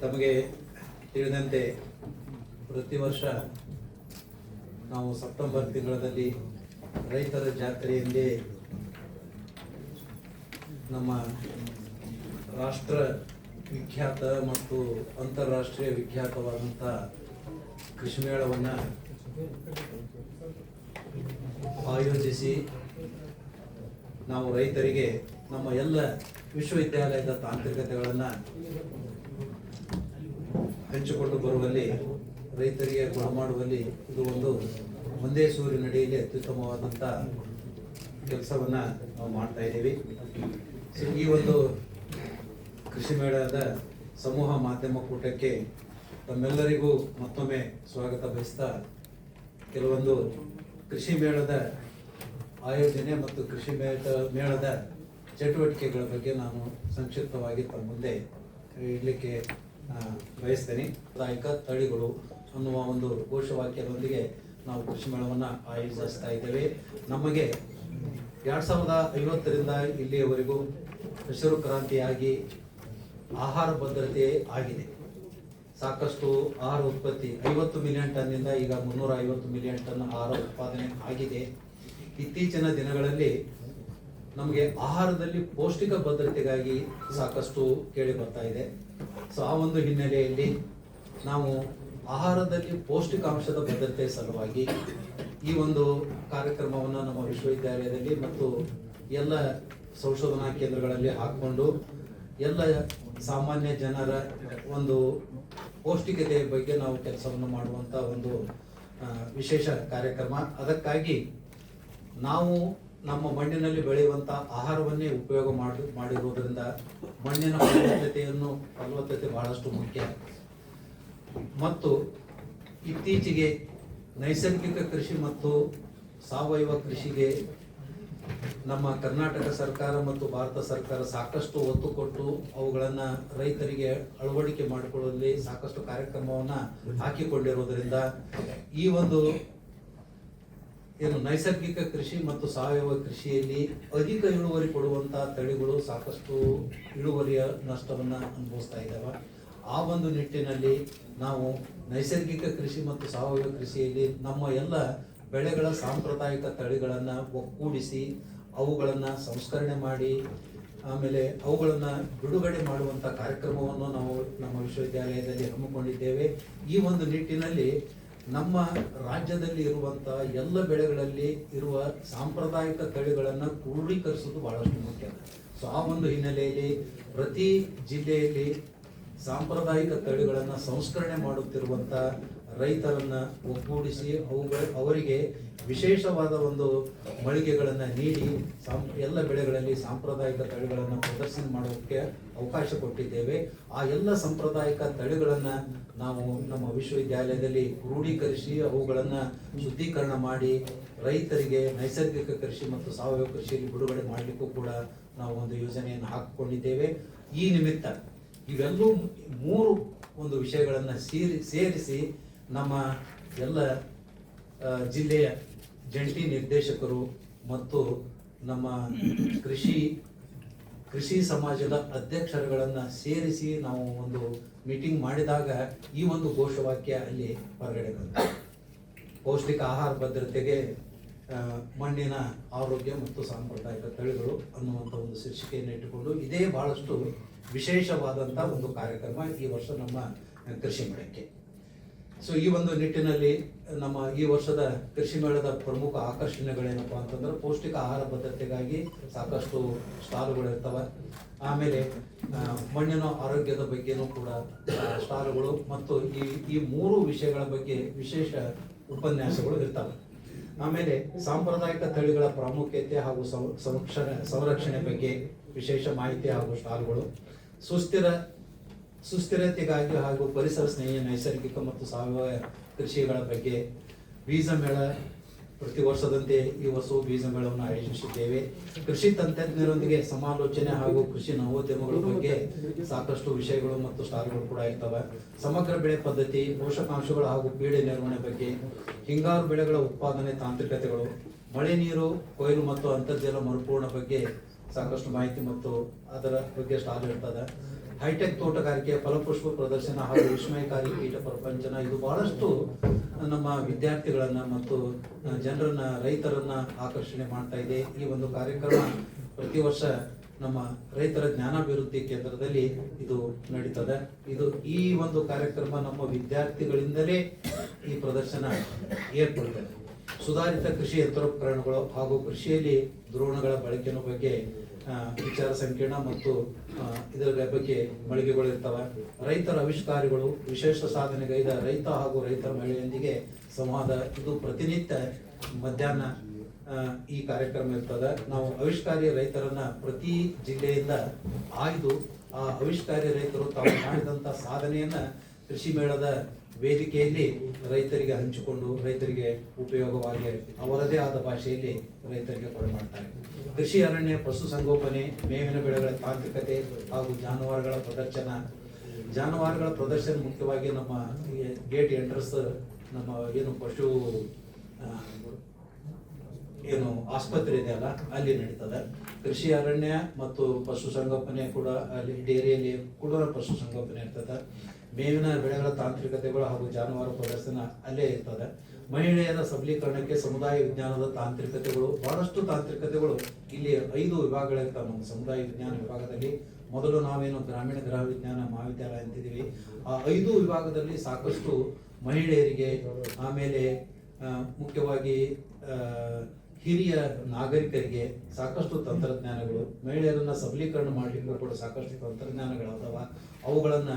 ತಮಗೆ ತಿಳಿದಂತೆ ಪ್ರತಿ ವರ್ಷ ನಾವು ಸೆಪ್ಟೆಂಬರ್ ತಿಂಗಳಲ್ಲಿ ರೈತರ ಜಾತ್ರೆಯಲ್ಲಿ ನಮ್ಮ ರಾಷ್ಟ್ರ ವಿಖ್ಯಾತ ಮತ್ತು ಅಂತಾರಾಷ್ಟ್ರೀಯ ವಿಖ್ಯಾತವಾದಂಥ ಕೃಷಿ ಮೇಳವನ್ನು ಆಯೋಜಿಸಿ ನಾವು ರೈತರಿಗೆ ನಮ್ಮ ಎಲ್ಲ ವಿಶ್ವವಿದ್ಯಾಲಯದ ತಾಂತ್ರಿಕತೆಗಳನ್ನು ಹಂಚಿಕೊಂಡು ಬರುವಲ್ಲಿ, ರೈತರಿಗೆ ಗುಣ ಮಾಡುವಲ್ಲಿ ಇದು ಒಂದು ಒಂದೇ ಸೂರಿನಡಿಯಲ್ಲಿ ಅತ್ಯುತ್ತಮವಾದಂಥ ಕೆಲಸವನ್ನು ನಾವು ಮಾಡ್ತಾ ಇದ್ದೀವಿ. ಸೊ ಈ ಒಂದು ಕೃಷಿ ಮೇಳದ ಸಮೂಹ ಮಾಧ್ಯಮ ಕೂಟಕ್ಕೆ ತಮ್ಮೆಲ್ಲರಿಗೂ ಮತ್ತೊಮ್ಮೆ ಸ್ವಾಗತ ಬಯಸ್ತಾ, ಕೆಲವೊಂದು ಕೃಷಿ ಮೇಳದ ಆಯೋಜನೆ ಮತ್ತು ಕೃಷಿ ಮೇಳ ಮೇಳದ ಚಟುವಟಿಕೆಗಳ ಬಗ್ಗೆ ನಾನು ಸಂಕ್ಷಿಪ್ತವಾಗಿ ತಮ್ಮ ಮುಂದೆ ಇಡಲಿಕ್ಕೆ ಬಯಸ್ತೇನೆ. ಸಾಂಪ್ರದಾಯಿಕ ತಳಿಗಳು ಅನ್ನುವ ಒಂದು ಘೋಷವಾಕ್ಯದೊಂದಿಗೆ ನಾವು ಕೃಷಿ ಮೇಳವನ್ನು ಆಯೋಜಿಸ್ತಾ ಇದ್ದೇವೆ. ನಮಗೆ ಎರಡು ಸಾವಿರದ ಐವತ್ತರಿಂದ ಇಲ್ಲಿಯವರೆಗೂ ಹಸಿರು ಕ್ರಾಂತಿಯಾಗಿ ಆಹಾರ ಭದ್ರತೆ ಆಗಿದೆ. ಸಾಕಷ್ಟು ಆಹಾರ ಉತ್ಪತ್ತಿ, ಐವತ್ತು ಮಿಲಿಯನ್ ಟನ್ನಿಂದ ಈಗ ಮುನ್ನೂರ ಐವತ್ತು ಮಿಲಿಯನ್ ಟನ್ ಆಹಾರ ಉತ್ಪಾದನೆ ಆಗಿದೆ. ಇತ್ತೀಚಿನ ದಿನಗಳಲ್ಲಿ ನಮಗೆ ಆಹಾರದಲ್ಲಿ ಪೌಷ್ಟಿಕ ಭದ್ರತೆಗಾಗಿ ಸಾಕಷ್ಟು ಕೇಳಿ ಬರ್ತಾ ಇದೆ. ಸೊ ಆ ಒಂದು ಹಿನ್ನೆಲೆಯಲ್ಲಿ ನಾವು ಆಹಾರದಲ್ಲಿ ಪೌಷ್ಟಿಕಾಂಶದ ಭದ್ರತೆ ಸಲುವಾಗಿ ಈ ಒಂದು ಕಾರ್ಯಕ್ರಮವನ್ನು ನಮ್ಮ ವಿಶ್ವವಿದ್ಯಾಲಯದಲ್ಲಿ ಮತ್ತು ಎಲ್ಲ ಸಂಶೋಧನಾ ಕೇಂದ್ರಗಳಲ್ಲಿ ಹಾಕ್ಕೊಂಡು ಎಲ್ಲ ಸಾಮಾನ್ಯ ಜನರ ಒಂದು ಪೌಷ್ಟಿಕತೆಯ ಬಗ್ಗೆ ನಾವು ಕೆಲಸವನ್ನು ಮಾಡುವಂಥ ಒಂದು ವಿಶೇಷ ಕಾರ್ಯಕ್ರಮ. ಅದಕ್ಕಾಗಿ ನಾವು ನಮ್ಮ ಮಣ್ಣಿನಲ್ಲಿ ಬೆಳೆಯುವಂಥ ಆಹಾರವನ್ನೇ ಉಪಯೋಗ ಮಾಡಿ ಮಾಡಿರುವುದರಿಂದ ಮಣ್ಣಿನ ಫಲವತ್ತತೆಯನ್ನು, ಫಲವತ್ತತೆ ಬಹಳಷ್ಟು ಮುಖ್ಯ. ಮತ್ತು ಇತ್ತೀಚೆಗೆ ನೈಸರ್ಗಿಕ ಕೃಷಿ ಮತ್ತು ಸಾವಯವ ಕೃಷಿಗೆ ನಮ್ಮ ಕರ್ನಾಟಕ ಸರ್ಕಾರ ಮತ್ತು ಭಾರತ ಸರ್ಕಾರ ಸಾಕಷ್ಟು ಒತ್ತು ಕೊಟ್ಟು ಅವುಗಳನ್ನು ರೈತರಿಗೆ ಅಳವಡಿಕೆ ಮಾಡಿಕೊಳ್ಳುವಲ್ಲಿ ಸಾಕಷ್ಟು ಕಾರ್ಯಕ್ರಮವನ್ನು ಹಾಕಿಕೊಂಡಿರುವುದರಿಂದ ಈ ಒಂದು ಏನು ನೈಸರ್ಗಿಕ ಕೃಷಿ ಮತ್ತು ಸಾವಯವ ಕೃಷಿಯಲ್ಲಿ ಅಧಿಕ ಇಳುವರಿ ಕೊಡುವಂತ ತಳಿಗಳು ಸಾಕಷ್ಟು ಇಳುವರಿಯ ನಷ್ಟವನ್ನ ಅನುಭವಿಸ್ತಾ ಇದ್ದಾವೆ ಆ ಒಂದು ನಿಟ್ಟಿನಲ್ಲಿ ನಾವು ನೈಸರ್ಗಿಕ ಕೃಷಿ ಮತ್ತು ಸಾವಯವ ಕೃಷಿಯಲ್ಲಿ ನಮ್ಮ ಎಲ್ಲ ಬೆಳೆಗಳ ಸಾಂಪ್ರದಾಯಿಕ ತಳಿಗಳನ್ನು ಒಕ್ಕೂಡಿಸಿ ಅವುಗಳನ್ನು ಸಂಸ್ಕರಣೆ ಮಾಡಿ, ಆಮೇಲೆ ಅವುಗಳನ್ನು ಬಿಡುಗಡೆ ಮಾಡುವಂತ ಕಾರ್ಯಕ್ರಮವನ್ನು ನಾವು ನಮ್ಮ ವಿಶ್ವವಿದ್ಯಾಲಯದಲ್ಲಿ ಹಮ್ಮಿಕೊಂಡಿದ್ದೇವೆ. ಈ ಒಂದು ನಿಟ್ಟಿನಲ್ಲಿ ನಮ್ಮ ರಾಜ್ಯದಲ್ಲಿ ಇರುವಂಥ ಎಲ್ಲ ಬೆಳೆಗಳಲ್ಲಿ ಇರುವ ಸಾಂಪ್ರದಾಯಿಕ ತಳಿಗಳನ್ನು ಕ್ರೋಢೀಕರಿಸುವುದು ಬಹಳಷ್ಟು ಮುಖ್ಯ. ಸೊ, ಆ ಒಂದು ಹಿನ್ನೆಲೆಯಲ್ಲಿ ಪ್ರತಿ ಜಿಲ್ಲೆಯಲ್ಲಿ ಸಾಂಪ್ರದಾಯಿಕ ತಳಿಗಳನ್ನು ಸಂಸ್ಕರಣೆ ಮಾಡುತ್ತಿರುವಂತ ರೈತರನ್ನ ಒಗ್ಗೂಡಿಸಿ ಅವುಗಳ, ಅವರಿಗೆ ವಿಶೇಷವಾದ ಒಂದು ಮಳಿಗೆಗಳನ್ನ ನೀಡಿ ಸಾಂ, ಎಲ್ಲ ಬೆಳೆಗಳಲ್ಲಿ ಸಾಂಪ್ರದಾಯಿಕ ತಳಿಗಳನ್ನು ಪ್ರದರ್ಶನ ಮಾಡೋಕ್ಕೆ ಅವಕಾಶ ಕೊಟ್ಟಿದ್ದೇವೆ. ಆ ಎಲ್ಲ ಸಾಂಪ್ರದಾಯಿಕ ತಳಿಗಳನ್ನು ನಾವು ನಮ್ಮ ವಿಶ್ವವಿದ್ಯಾಲಯದಲ್ಲಿ ಕ್ರೋಢೀಕರಿಸಿ ಅವುಗಳನ್ನು ಶುದ್ಧೀಕರಣ ಮಾಡಿ ರೈತರಿಗೆ ನೈಸರ್ಗಿಕ ಕೃಷಿ ಮತ್ತು ಸಾವಯವ ಕೃಷಿಯಲ್ಲಿ ಬಿಡುಗಡೆ ಮಾಡಲಿಕ್ಕೂ ಕೂಡ ನಾವು ಒಂದು ಯೋಜನೆಯನ್ನು ಹಾಕಿಕೊಂಡಿದ್ದೇವೆ. ಈ ನಿಮಿತ್ತ ಇವೆಲ್ಲೂ ಮೂರು ಒಂದು ವಿಷಯಗಳನ್ನು ಸೇರಿ, ಸೇರಿಸಿ ನಮ್ಮ ಎಲ್ಲ ಜಿಲ್ಲೆಯ ಜಂಟಿ ನಿರ್ದೇಶಕರು ಮತ್ತು ನಮ್ಮ ಕೃಷಿ ಕೃಷಿ ಸಮಾಜದ ಅಧ್ಯಕ್ಷರುಗಳನ್ನು ಸೇರಿಸಿ ನಾವು ಒಂದು ಮೀಟಿಂಗ್ ಮಾಡಿದಾಗ ಈ ಒಂದು ಘೋಷವಾಕ್ಯ ಅಲ್ಲಿ ಹೊರಗಡೆ ಬಂತು. ಪೌಷ್ಟಿಕ ಆಹಾರ ಭದ್ರತೆಗೆ ಮಣ್ಣಿನ ಆರೋಗ್ಯ ಮತ್ತು ಸಾಂಪ್ರದಾಯಿಕ ತಳಿಗಳು ಅನ್ನುವಂಥ ಒಂದು ಶೀರ್ಷಿಕೆಯನ್ನು ಇಟ್ಟುಕೊಂಡು ಇದೇ ಬಹಳಷ್ಟು ವಿಶೇಷವಾದಂಥ ಒಂದು ಕಾರ್ಯಕ್ರಮ ಈ ವರ್ಷ ನಮ್ಮ ಕೃಷಿ ಮೇಳಕ್ಕೆ. ಸೊ ಈ ಒಂದು ನಿಟ್ಟಿನಲ್ಲಿ ನಮ್ಮ ಈ ವರ್ಷದ ಕೃಷಿ ಮೇಳದ ಪ್ರಮುಖ ಆಕರ್ಷಣೆಗಳೇನಪ್ಪ ಅಂತಂದ್ರೆ ಪೌಷ್ಟಿಕ ಆಹಾರ ಭದ್ರತೆಗಾಗಿ ಸಾಕಷ್ಟು ಸ್ಟಾಲ್ಗಳು ಇರ್ತವೆ ಆಮೇಲೆ ಮಣ್ಣಿನ ಆರೋಗ್ಯದ ಬಗ್ಗೆನೂ ಕೂಡ ಸ್ಟಾಲ್ಗಳು ಮತ್ತು ಈ ಈ ಮೂರು ವಿಷಯಗಳ ಬಗ್ಗೆ ವಿಶೇಷ ಉಪನ್ಯಾಸಗಳು ಇರ್ತವೆ. ಆಮೇಲೆ ಸಾಂಪ್ರದಾಯಿಕ ತಳಿಗಳ ಪ್ರಾಮುಖ್ಯತೆ ಹಾಗೂ ಸಂರಕ್ಷಣೆ ಸಂರಕ್ಷಣೆ ಬಗ್ಗೆ ವಿಶೇಷ ಮಾಹಿತಿ ಹಾಗೂ ಸ್ಟಾಲ್ಗಳು. ಸುಸ್ಥಿರ ಸುಸ್ಥಿರತೆಗಾಗಿ ಹಾಗೂ ಪರಿಸರ ಸ್ನೇಹಿ ನೈಸರ್ಗಿಕ ಮತ್ತು ಸಾವಯವ ಕೃಷಿಗಳ ಬಗ್ಗೆ ಬೀಜ ಮೇಳ ಪ್ರತಿ ವರ್ಷದಂತೆ ಈ ವರ್ಷವೂ ಬೀಜ ಮೇಳವನ್ನು ಆಯೋಜಿಸಿದ್ದೇವೆ. ಕೃಷಿ ತಂತ್ರಜ್ಞರೊಂದಿಗೆ ಸಮಾಲೋಚನೆ ಹಾಗೂ ಕೃಷಿ ನವೋದ್ಯಮಗಳ ಬಗ್ಗೆ ಸಾಕಷ್ಟು ವಿಷಯಗಳು ಮತ್ತು ಸ್ಟಾರ್ಗಳು ಕೂಡ ಇರ್ತವೆ. ಸಮಗ್ರ ಬೆಳೆ ಪದ್ಧತಿ, ಪೋಷಕಾಂಶಗಳು ಹಾಗೂ ಪೀಡೆ ನಿರ್ವಹಣೆ ಬಗ್ಗೆ, ಹಿಂಗಾರು ಬೆಳೆಗಳ ಉತ್ಪಾದನೆ ತಾಂತ್ರಿಕತೆಗಳು, ಮಳೆ ನೀರು, ಕೊಯ್ಲು ಮತ್ತು ಅಂತರ್ಜಲ ಮರುಪೂರ್ಣ ಬಗ್ಗೆ ಸಾಕಷ್ಟು ಮಾಹಿತಿ ಮತ್ತು ಅದರ ಬಗ್ಗೆ ಸ್ಟಾಲ್ ಇರ್ತದೆ. ಹೈಟೆಕ್ ತೋಟಗಾರಿಕೆ, ಫಲಪುಷ್ಪ ಪ್ರದರ್ಶನ ಹಾಗೂ ವಿಸ್ಮಯಕಾರಿ ಕೀಟ ಪ್ರಪಂಚನ, ಇದು ಬಹಳಷ್ಟು ನಮ್ಮ ವಿದ್ಯಾರ್ಥಿಗಳನ್ನ ಮತ್ತು ಜನರನ್ನ, ರೈತರನ್ನ ಆಕರ್ಷಣೆ ಮಾಡ್ತಾ ಇದೆ. ಈ ಒಂದು ಕಾರ್ಯಕ್ರಮ ಪ್ರತಿ ವರ್ಷ ನಮ್ಮ ರೈತರ ಜ್ಞಾನಾಭಿವೃದ್ಧಿ ಕೇಂದ್ರದಲ್ಲಿ ಇದು ನಡೀತದೆ. ಇದು ಈ ಒಂದು ಕಾರ್ಯಕ್ರಮ ನಮ್ಮ ವಿದ್ಯಾರ್ಥಿಗಳಿಂದಲೇ ಈ ಪ್ರದರ್ಶನ ಏರ್ಪಡುತ್ತದೆ ಸುಧಾರಿತ ಕೃಷಿ ಯಂತ್ರೋಪಕರಣಗಳು ಹಾಗೂ ಕೃಷಿಯಲ್ಲಿ ದ್ರೋಣಗಳ ಬಳಕೆಯ ಬಗ್ಗೆ ವಿಚಾರ ಸಂಕೀರ್ಣ ಮತ್ತು ಇದರ ಬಗ್ಗೆ ಮಳಿಗೆಗಳು ಇರ್ತವೆ. ರೈತರ ಆವಿಷ್ಕಾರಿಗಳು ವಿಶೇಷ ಸಾಧನೆಗೈದ ರೈತ ಹಾಗೂ ರೈತರ ಮಹಿಳೆಯೊಂದಿಗೆ ಸಂವಾದ. ಇದು ಪ್ರತಿನಿತ್ಯ ಮಧ್ಯಾಹ್ನ ಈ ಕಾರ್ಯಕ್ರಮ ಇರ್ತದೆ. ನಾವು ಆವಿಷ್ಕಾರಿ ರೈತರನ್ನ ಪ್ರತಿ ಜಿಲ್ಲೆಯಿಂದ ಆಯ್ದು ಆ ಆವಿಷ್ಕಾರಿ ರೈತರು ತಾವು ಮಾಡಿದಂತ ಸಾಧನೆಯನ್ನ ಕೃಷಿ ಮೇಳದ ವೇದಿಕೆಯಲ್ಲಿ ರೈತರಿಗೆ ಹಂಚಿಕೊಂಡು ರೈತರಿಗೆ ಉಪಯೋಗವಾಗಿ ಅವರದೇ ಆದ ಭಾಷೆಯಲ್ಲಿ ರೈತರಿಗೆ ಕೊಡೆ ಮಾಡ್ತಾರೆ. ಕೃಷಿ ಅರಣ್ಯ ಪಶುಸಂಗೋಪನೆ ಮೇವಿನ ಬೆಳೆಗಳ ತಾಂತ್ರಿಕತೆ ಹಾಗೂ ಜಾನುವಾರುಗಳ ಪ್ರದರ್ಶನ. ಜಾನುವಾರುಗಳ ಪ್ರದರ್ಶನ ಮುಖ್ಯವಾಗಿ ನಮ್ಮ ಗೇಟ್ ಎಂಟ್ರಸ್ ನಮ್ಮ ಏನು ಪಶು ಏನು ಆಸ್ಪತ್ರೆ ಇದೆ ಅಲ್ಲ, ಅಲ್ಲಿ ನಡೀತದೆ. ಕೃಷಿ ಅರಣ್ಯ ಮತ್ತು ಪಶುಸಂಗೋಪನೆ ಕೂಡ ಅಲ್ಲಿ ಡೇರಿಯಲ್ಲಿ ಕೂಡ ಪಶುಸಂಗೋಪನೆ ಇರ್ತದೆ. ಮೇವಿನ ಬೆಳೆಗಳ ತಾಂತ್ರಿಕತೆಗಳು ಹಾಗೂ ಜಾನುವಾರು ಪ್ರದರ್ಶನ ಅಲ್ಲೇ ಇರ್ತದೆ. ಮಹಿಳೆಯರ ಸಬಲೀಕರಣಕ್ಕೆ ಸಮುದಾಯ ವಿಜ್ಞಾನದ ತಾಂತ್ರಿಕತೆಗಳು, ಬಹಳಷ್ಟು ತಾಂತ್ರಿಕತೆಗಳು ಇಲ್ಲಿ ಐದು ವಿಭಾಗಗಳಿರ್ತಾವೆ ನಮ್ಮ ಸಮುದಾಯ ವಿಜ್ಞಾನ ವಿಭಾಗದಲ್ಲಿ ಮೊದಲು ನಾವೇನು ಗ್ರಾಮೀಣ ಗೃಹ ವಿಜ್ಞಾನ ಮಹಾವಿದ್ಯಾಲಯ ಅಂತಿದ್ದೀವಿ. ಆ ಐದು ವಿಭಾಗದಲ್ಲಿ ಸಾಕಷ್ಟು ಮಹಿಳೆಯರಿಗೆ ಆಮೇಲೆ ಮುಖ್ಯವಾಗಿ ಹಿರಿಯ ನಾಗರಿಕರಿಗೆ ಸಾಕಷ್ಟು ತಂತ್ರಜ್ಞಾನಗಳು, ಮಹಿಳೆಯರನ್ನ ಸಬಲೀಕರಣ ಮಾಡಲಿಕ್ಕೆ ಕೂಡ ಸಾಕಷ್ಟು ತಂತ್ರಜ್ಞಾನಗಳು ಅದಾವ ಅವುಗಳನ್ನ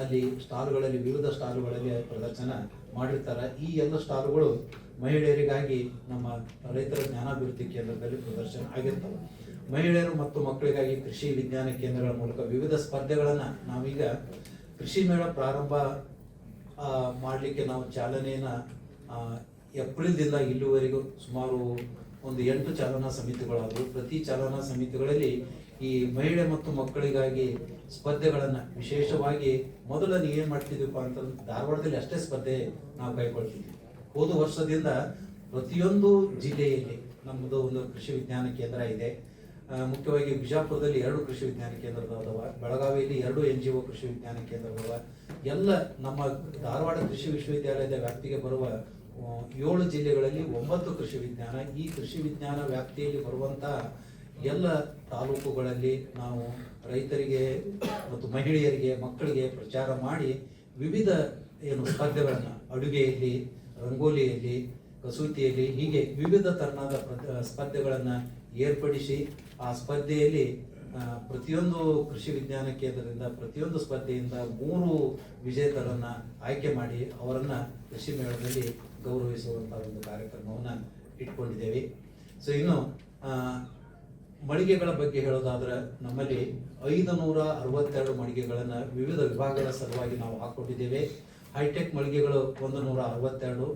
ಅಲ್ಲಿ ಸ್ಟಾಲ್ಗಳಲ್ಲಿ, ವಿವಿಧ ಸ್ಟಾಲ್ಗಳಲ್ಲಿ ಪ್ರದರ್ಶನ ಮಾಡಿರ್ತಾರೆ. ಈ ಎಲ್ಲ ಸ್ಟಾಲ್ಗಳು ಮಹಿಳೆಯರಿಗಾಗಿ ನಮ್ಮ ರೈತರ ಜ್ಞಾನಾಭಿವೃದ್ಧಿ ಕೇಂದ್ರದಲ್ಲಿ ಪ್ರದರ್ಶನ ಆಗಿರ್ತವೆ. ಮಹಿಳೆಯರು ಮತ್ತು ಮಕ್ಕಳಿಗಾಗಿ ಕೃಷಿ ವಿಜ್ಞಾನ ಕೇಂದ್ರಗಳ ಮೂಲಕ ವಿವಿಧ ಸ್ಪರ್ಧೆಗಳನ್ನು ನಾವೀಗ ಕೃಷಿ ಮೇಳ ಪ್ರಾರಂಭ ಮಾಡಲಿಕ್ಕೆ ನಾವು ಚಾಲನೆಯನ್ನು ಏಪ್ರಿಲ್ದಿಂದ ಇಲ್ಲಿವರೆಗೂ ಸುಮಾರು ಒಂದು ಎಂಟು ಚಾಲನಾ ಸಮಿತಿಗಳಾದವು ಪ್ರತಿ ಚಾಲನಾ ಸಮಿತಿಗಳಲ್ಲಿ ಈ ಮಹಿಳೆ ಮತ್ತು ಮಕ್ಕಳಿಗಾಗಿ ಸ್ಪರ್ಧೆಗಳನ್ನು ವಿಶೇಷವಾಗಿ ಮೊದಲು ಏನು ಮಾಡ್ತಿದ್ವಿಪ್ಪ ಅಂತಂದ್ರೆ ಧಾರವಾಡದಲ್ಲಿ ಅಷ್ಟೇ ಸ್ಪರ್ಧೆ ನಾವು ಕೈಗೊಳ್ತಿದ್ವಿ. ಹೋದ ವರ್ಷದಿಂದ ಪ್ರತಿಯೊಂದು ಜಿಲ್ಲೆಯಲ್ಲಿ ನಮ್ಮದು ಒಂದು ಕೃಷಿ ವಿಜ್ಞಾನ ಕೇಂದ್ರ ಇದೆ. ಮುಖ್ಯವಾಗಿ ಬಿಜಾಪುರದಲ್ಲಿ ಎರಡು ಕೃಷಿ ವಿಜ್ಞಾನ ಕೇಂದ್ರಗಳದಾವ ಬೆಳಗಾವಿಯಲ್ಲಿ ಎರಡು ಎನ್ ಜಿ ಒ ಕೃಷಿ ವಿಜ್ಞಾನ ಕೇಂದ್ರಗಳವ ಎಲ್ಲ ನಮ್ಮ ಧಾರವಾಡ ಕೃಷಿ ವಿಶ್ವವಿದ್ಯಾಲಯದ ವ್ಯಾಪ್ತಿಗೆ ಬರುವ ಏಳು ಜಿಲ್ಲೆಗಳಲ್ಲಿ ಒಂಬತ್ತು ಕೃಷಿ ವಿಜ್ಞಾನ. ಈ ಕೃಷಿ ವಿಜ್ಞಾನ ವ್ಯಾಪ್ತಿಯಲ್ಲಿ ಬರುವಂತ ಎಲ್ಲ ತಾಲೂಕುಗಳಲ್ಲಿ ನಾವು ರೈತರಿಗೆ ಮತ್ತು ಮಹಿಳೆಯರಿಗೆ, ಮಕ್ಕಳಿಗೆ ಪ್ರಚಾರ ಮಾಡಿ ವಿವಿಧ ಏನು ಸ್ಪರ್ಧೆಗಳನ್ನು, ಅಡುಗೆಯಲ್ಲಿ, ರಂಗೋಲಿಯಲ್ಲಿ, ಕಸೂತಿಯಲ್ಲಿ ಹೀಗೆ ವಿವಿಧ ತರನಾದ ಪ್ರ- ಸ್ಪರ್ಧೆಗಳನ್ನ ಏರ್ಪಡಿಸಿ ಆ ಸ್ಪರ್ಧೆಯಲ್ಲಿ ಪ್ರತಿಯೊಂದು ಕೃಷಿ ವಿಜ್ಞಾನ ಕೇಂದ್ರದಿಂದ ಪ್ರತಿಯೊಂದು ಸ್ಪರ್ಧೆಯಿಂದ ಮೂರು ವಿಜೇತರನ್ನ ಆಯ್ಕೆ ಮಾಡಿ ಅವರನ್ನು ಕೃಷಿ ಮೇಳದಲ್ಲಿ ಗೌರವಿಸುವಂತಹ ಒಂದು ಕಾರ್ಯಕ್ರಮವನ್ನು ಇಟ್ಕೊಂಡಿದ್ದೇವೆ. ಸೊ ಇನ್ನು ಮಳಿಗೆಗಳ ಬಗ್ಗೆ ಹೇಳೋದಾದ್ರೆ ನಮ್ಮಲ್ಲಿ ಐದು ನೂರ ಅರವತ್ತೆರಡು ಮಳಿಗೆಗಳನ್ನು ವಿವಿಧ ವಿಭಾಗಗಳ ಸಲುವಾಗಿ ನಾವು ಹಾಕ್ಕೊಂಡಿದ್ದೇವೆ. ಹೈಟೆಕ್ ಮಳಿಗೆಗಳು ಒಂದು ನೂರ ಅರವತ್ತೆರಡು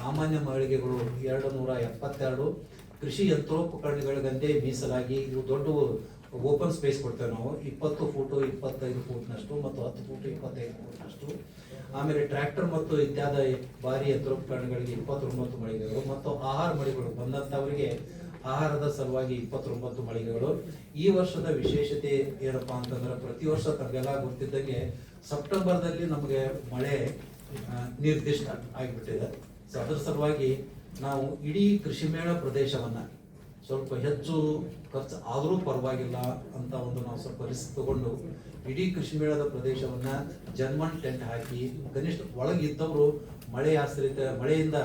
ಸಾಮಾನ್ಯ ಮಳಿಗೆಗಳು ಎರಡು ನೂರ ಎಪ್ಪತ್ತೆರಡು ಕೃಷಿ ಯಂತ್ರೋಪಕರಣಗಳಿಗಂತೆ ಮೀಸಲಾಗಿ ಇವು ದೊಡ್ಡ ಓಪನ್ ಸ್ಪೇಸ್ ಕೊಡ್ತೇವೆ ನಾವು. ಇಪ್ಪತ್ತು ಫೂಟು, ಇಪ್ಪತ್ತೈದು ಫೂಟ್ನಷ್ಟು ಮತ್ತು ಹತ್ತು ಫೂಟು, ಇಪ್ಪತ್ತೈದು ಫೂಟ್ನಷ್ಟು. ಆಮೇಲೆ ಟ್ರ್ಯಾಕ್ಟರ್ ಮತ್ತು ಇತ್ಯಾದಿ ಭಾರಿ ಯಂತ್ರೋಪಕರಣಗಳಿಗೆ ಇಪ್ಪತ್ತೊಂಬತ್ತು ಮಳಿಗೆಗಳು ಮತ್ತು ಆಹಾರ ಮಳಿಗೆಗಳು ಬಂದಂತವರಿಗೆ ಆಹಾರದ ಸಲುವಾಗಿ ಇಪ್ಪತ್ತೊಂಬತ್ತು ಮಳಿಗೆಗಳು. ಈ ವರ್ಷದ ವಿಶೇಷತೆ ಏನಪ್ಪ ಅಂತಂದ್ರೆ ಪ್ರತಿ ವರ್ಷ ತಮಗೆಲ್ಲ ಗೊತ್ತಿದ್ದಂಗೆ ಸೆಪ್ಟೆಂಬರ್ದಲ್ಲಿ ನಮಗೆ ಮಳೆ ನಿರ್ದಿಷ್ಟ ಆಗಿಬಿಟ್ಟಿದೆ. ಸೊ ಅದರ ಸಲುವಾಗಿ ನಾವು ಇಡೀ ಕೃಷಿ ಮೇಳ ಪ್ರದೇಶವನ್ನ ಸ್ವಲ್ಪ ಹೆಚ್ಚು ಖರ್ಚು ಆದರೂ ಪರವಾಗಿಲ್ಲ ಅಂತ ಒಂದು ನಾವು ಸ್ವಲ್ಪ ರಿಸ್ಕ್ ತಗೊಂಡು ಇಡೀ ಕೃಷಿ ಮೇಳದ ಪ್ರದೇಶವನ್ನ ಜನ್ಮನ್ ಟೆಂಟ್ ಹಾಕಿ ಕನಿಷ್ಠ ಒಳಗಿದ್ದವರು ಮಳೆ ಆಶ್ರಿತ, ಮಳೆಯಿಂದ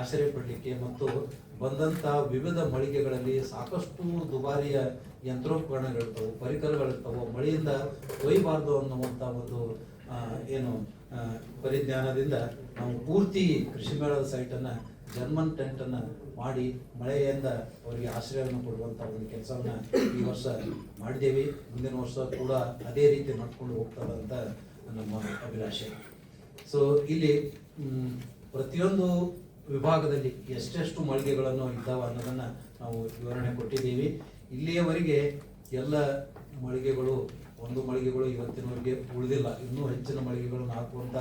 ಆಶ್ರಯ ಪಡಲಿಕ್ಕೆ ಮತ್ತು ಬಂದಂಥ ವಿವಿಧ ಮಳಿಗೆಗಳಲ್ಲಿ ಸಾಕಷ್ಟು ದುಬಾರಿಯ ಯಂತ್ರೋಪಕರಣಗಳಿರ್ತವೆ, ಪರಿಕರಗಳಿರ್ತವೆ, ಮಳೆಯಿಂದ ಒಯ್ಯಬಾರ್ದು ಅನ್ನುವಂಥ ಒಂದು ಏನು ಪರಿಜ್ಞಾನದಿಂದ ನಾವು ಪೂರ್ತಿ ಕೃಷಿ ಮೇಳದ ಸೈಟನ್ನು ಜರ್ಮನ್ ಟೆಂಟನ್ನು ಮಾಡಿ ಮಳೆಯಿಂದ ಅವರಿಗೆ ಆಶ್ರಯವನ್ನು ಕೊಡುವಂಥ ಒಂದು ಕೆಲಸವನ್ನ ಈ ವರ್ಷ ಮಾಡಿದ್ದೇವೆ. ಮುಂದಿನ ವರ್ಷ ಕೂಡ ಅದೇ ರೀತಿ ನಡ್ಕೊಂಡು ಹೋಗ್ತದೆ ಅಂತ ನಮ್ಮ ಅಭಿಲಾಷೆ. ಸೊ ಇಲ್ಲಿ ಪ್ರತಿಯೊಂದು ವಿಭಾಗದಲ್ಲಿ ಎಷ್ಟೆಷ್ಟು ಮಳಿಗೆಗಳನ್ನು ಇದ್ದಾವ ಅನ್ನೋದನ್ನು ನಾವು ವಿವರಣೆ ಕೊಟ್ಟಿದ್ದೀವಿ. ಇಲ್ಲಿಯವರೆಗೆ ಎಲ್ಲ ಮಳಿಗೆಗಳು, ಒಂದು ಮಳಿಗೆಗಳು ಇವತ್ತಿನವರೆಗೆ ಉಳಿದಿಲ್ಲ. ಇನ್ನೂ ಹೆಚ್ಚಿನ ಮಳಿಗೆಗಳನ್ನು ಹಾಕುವಂಥ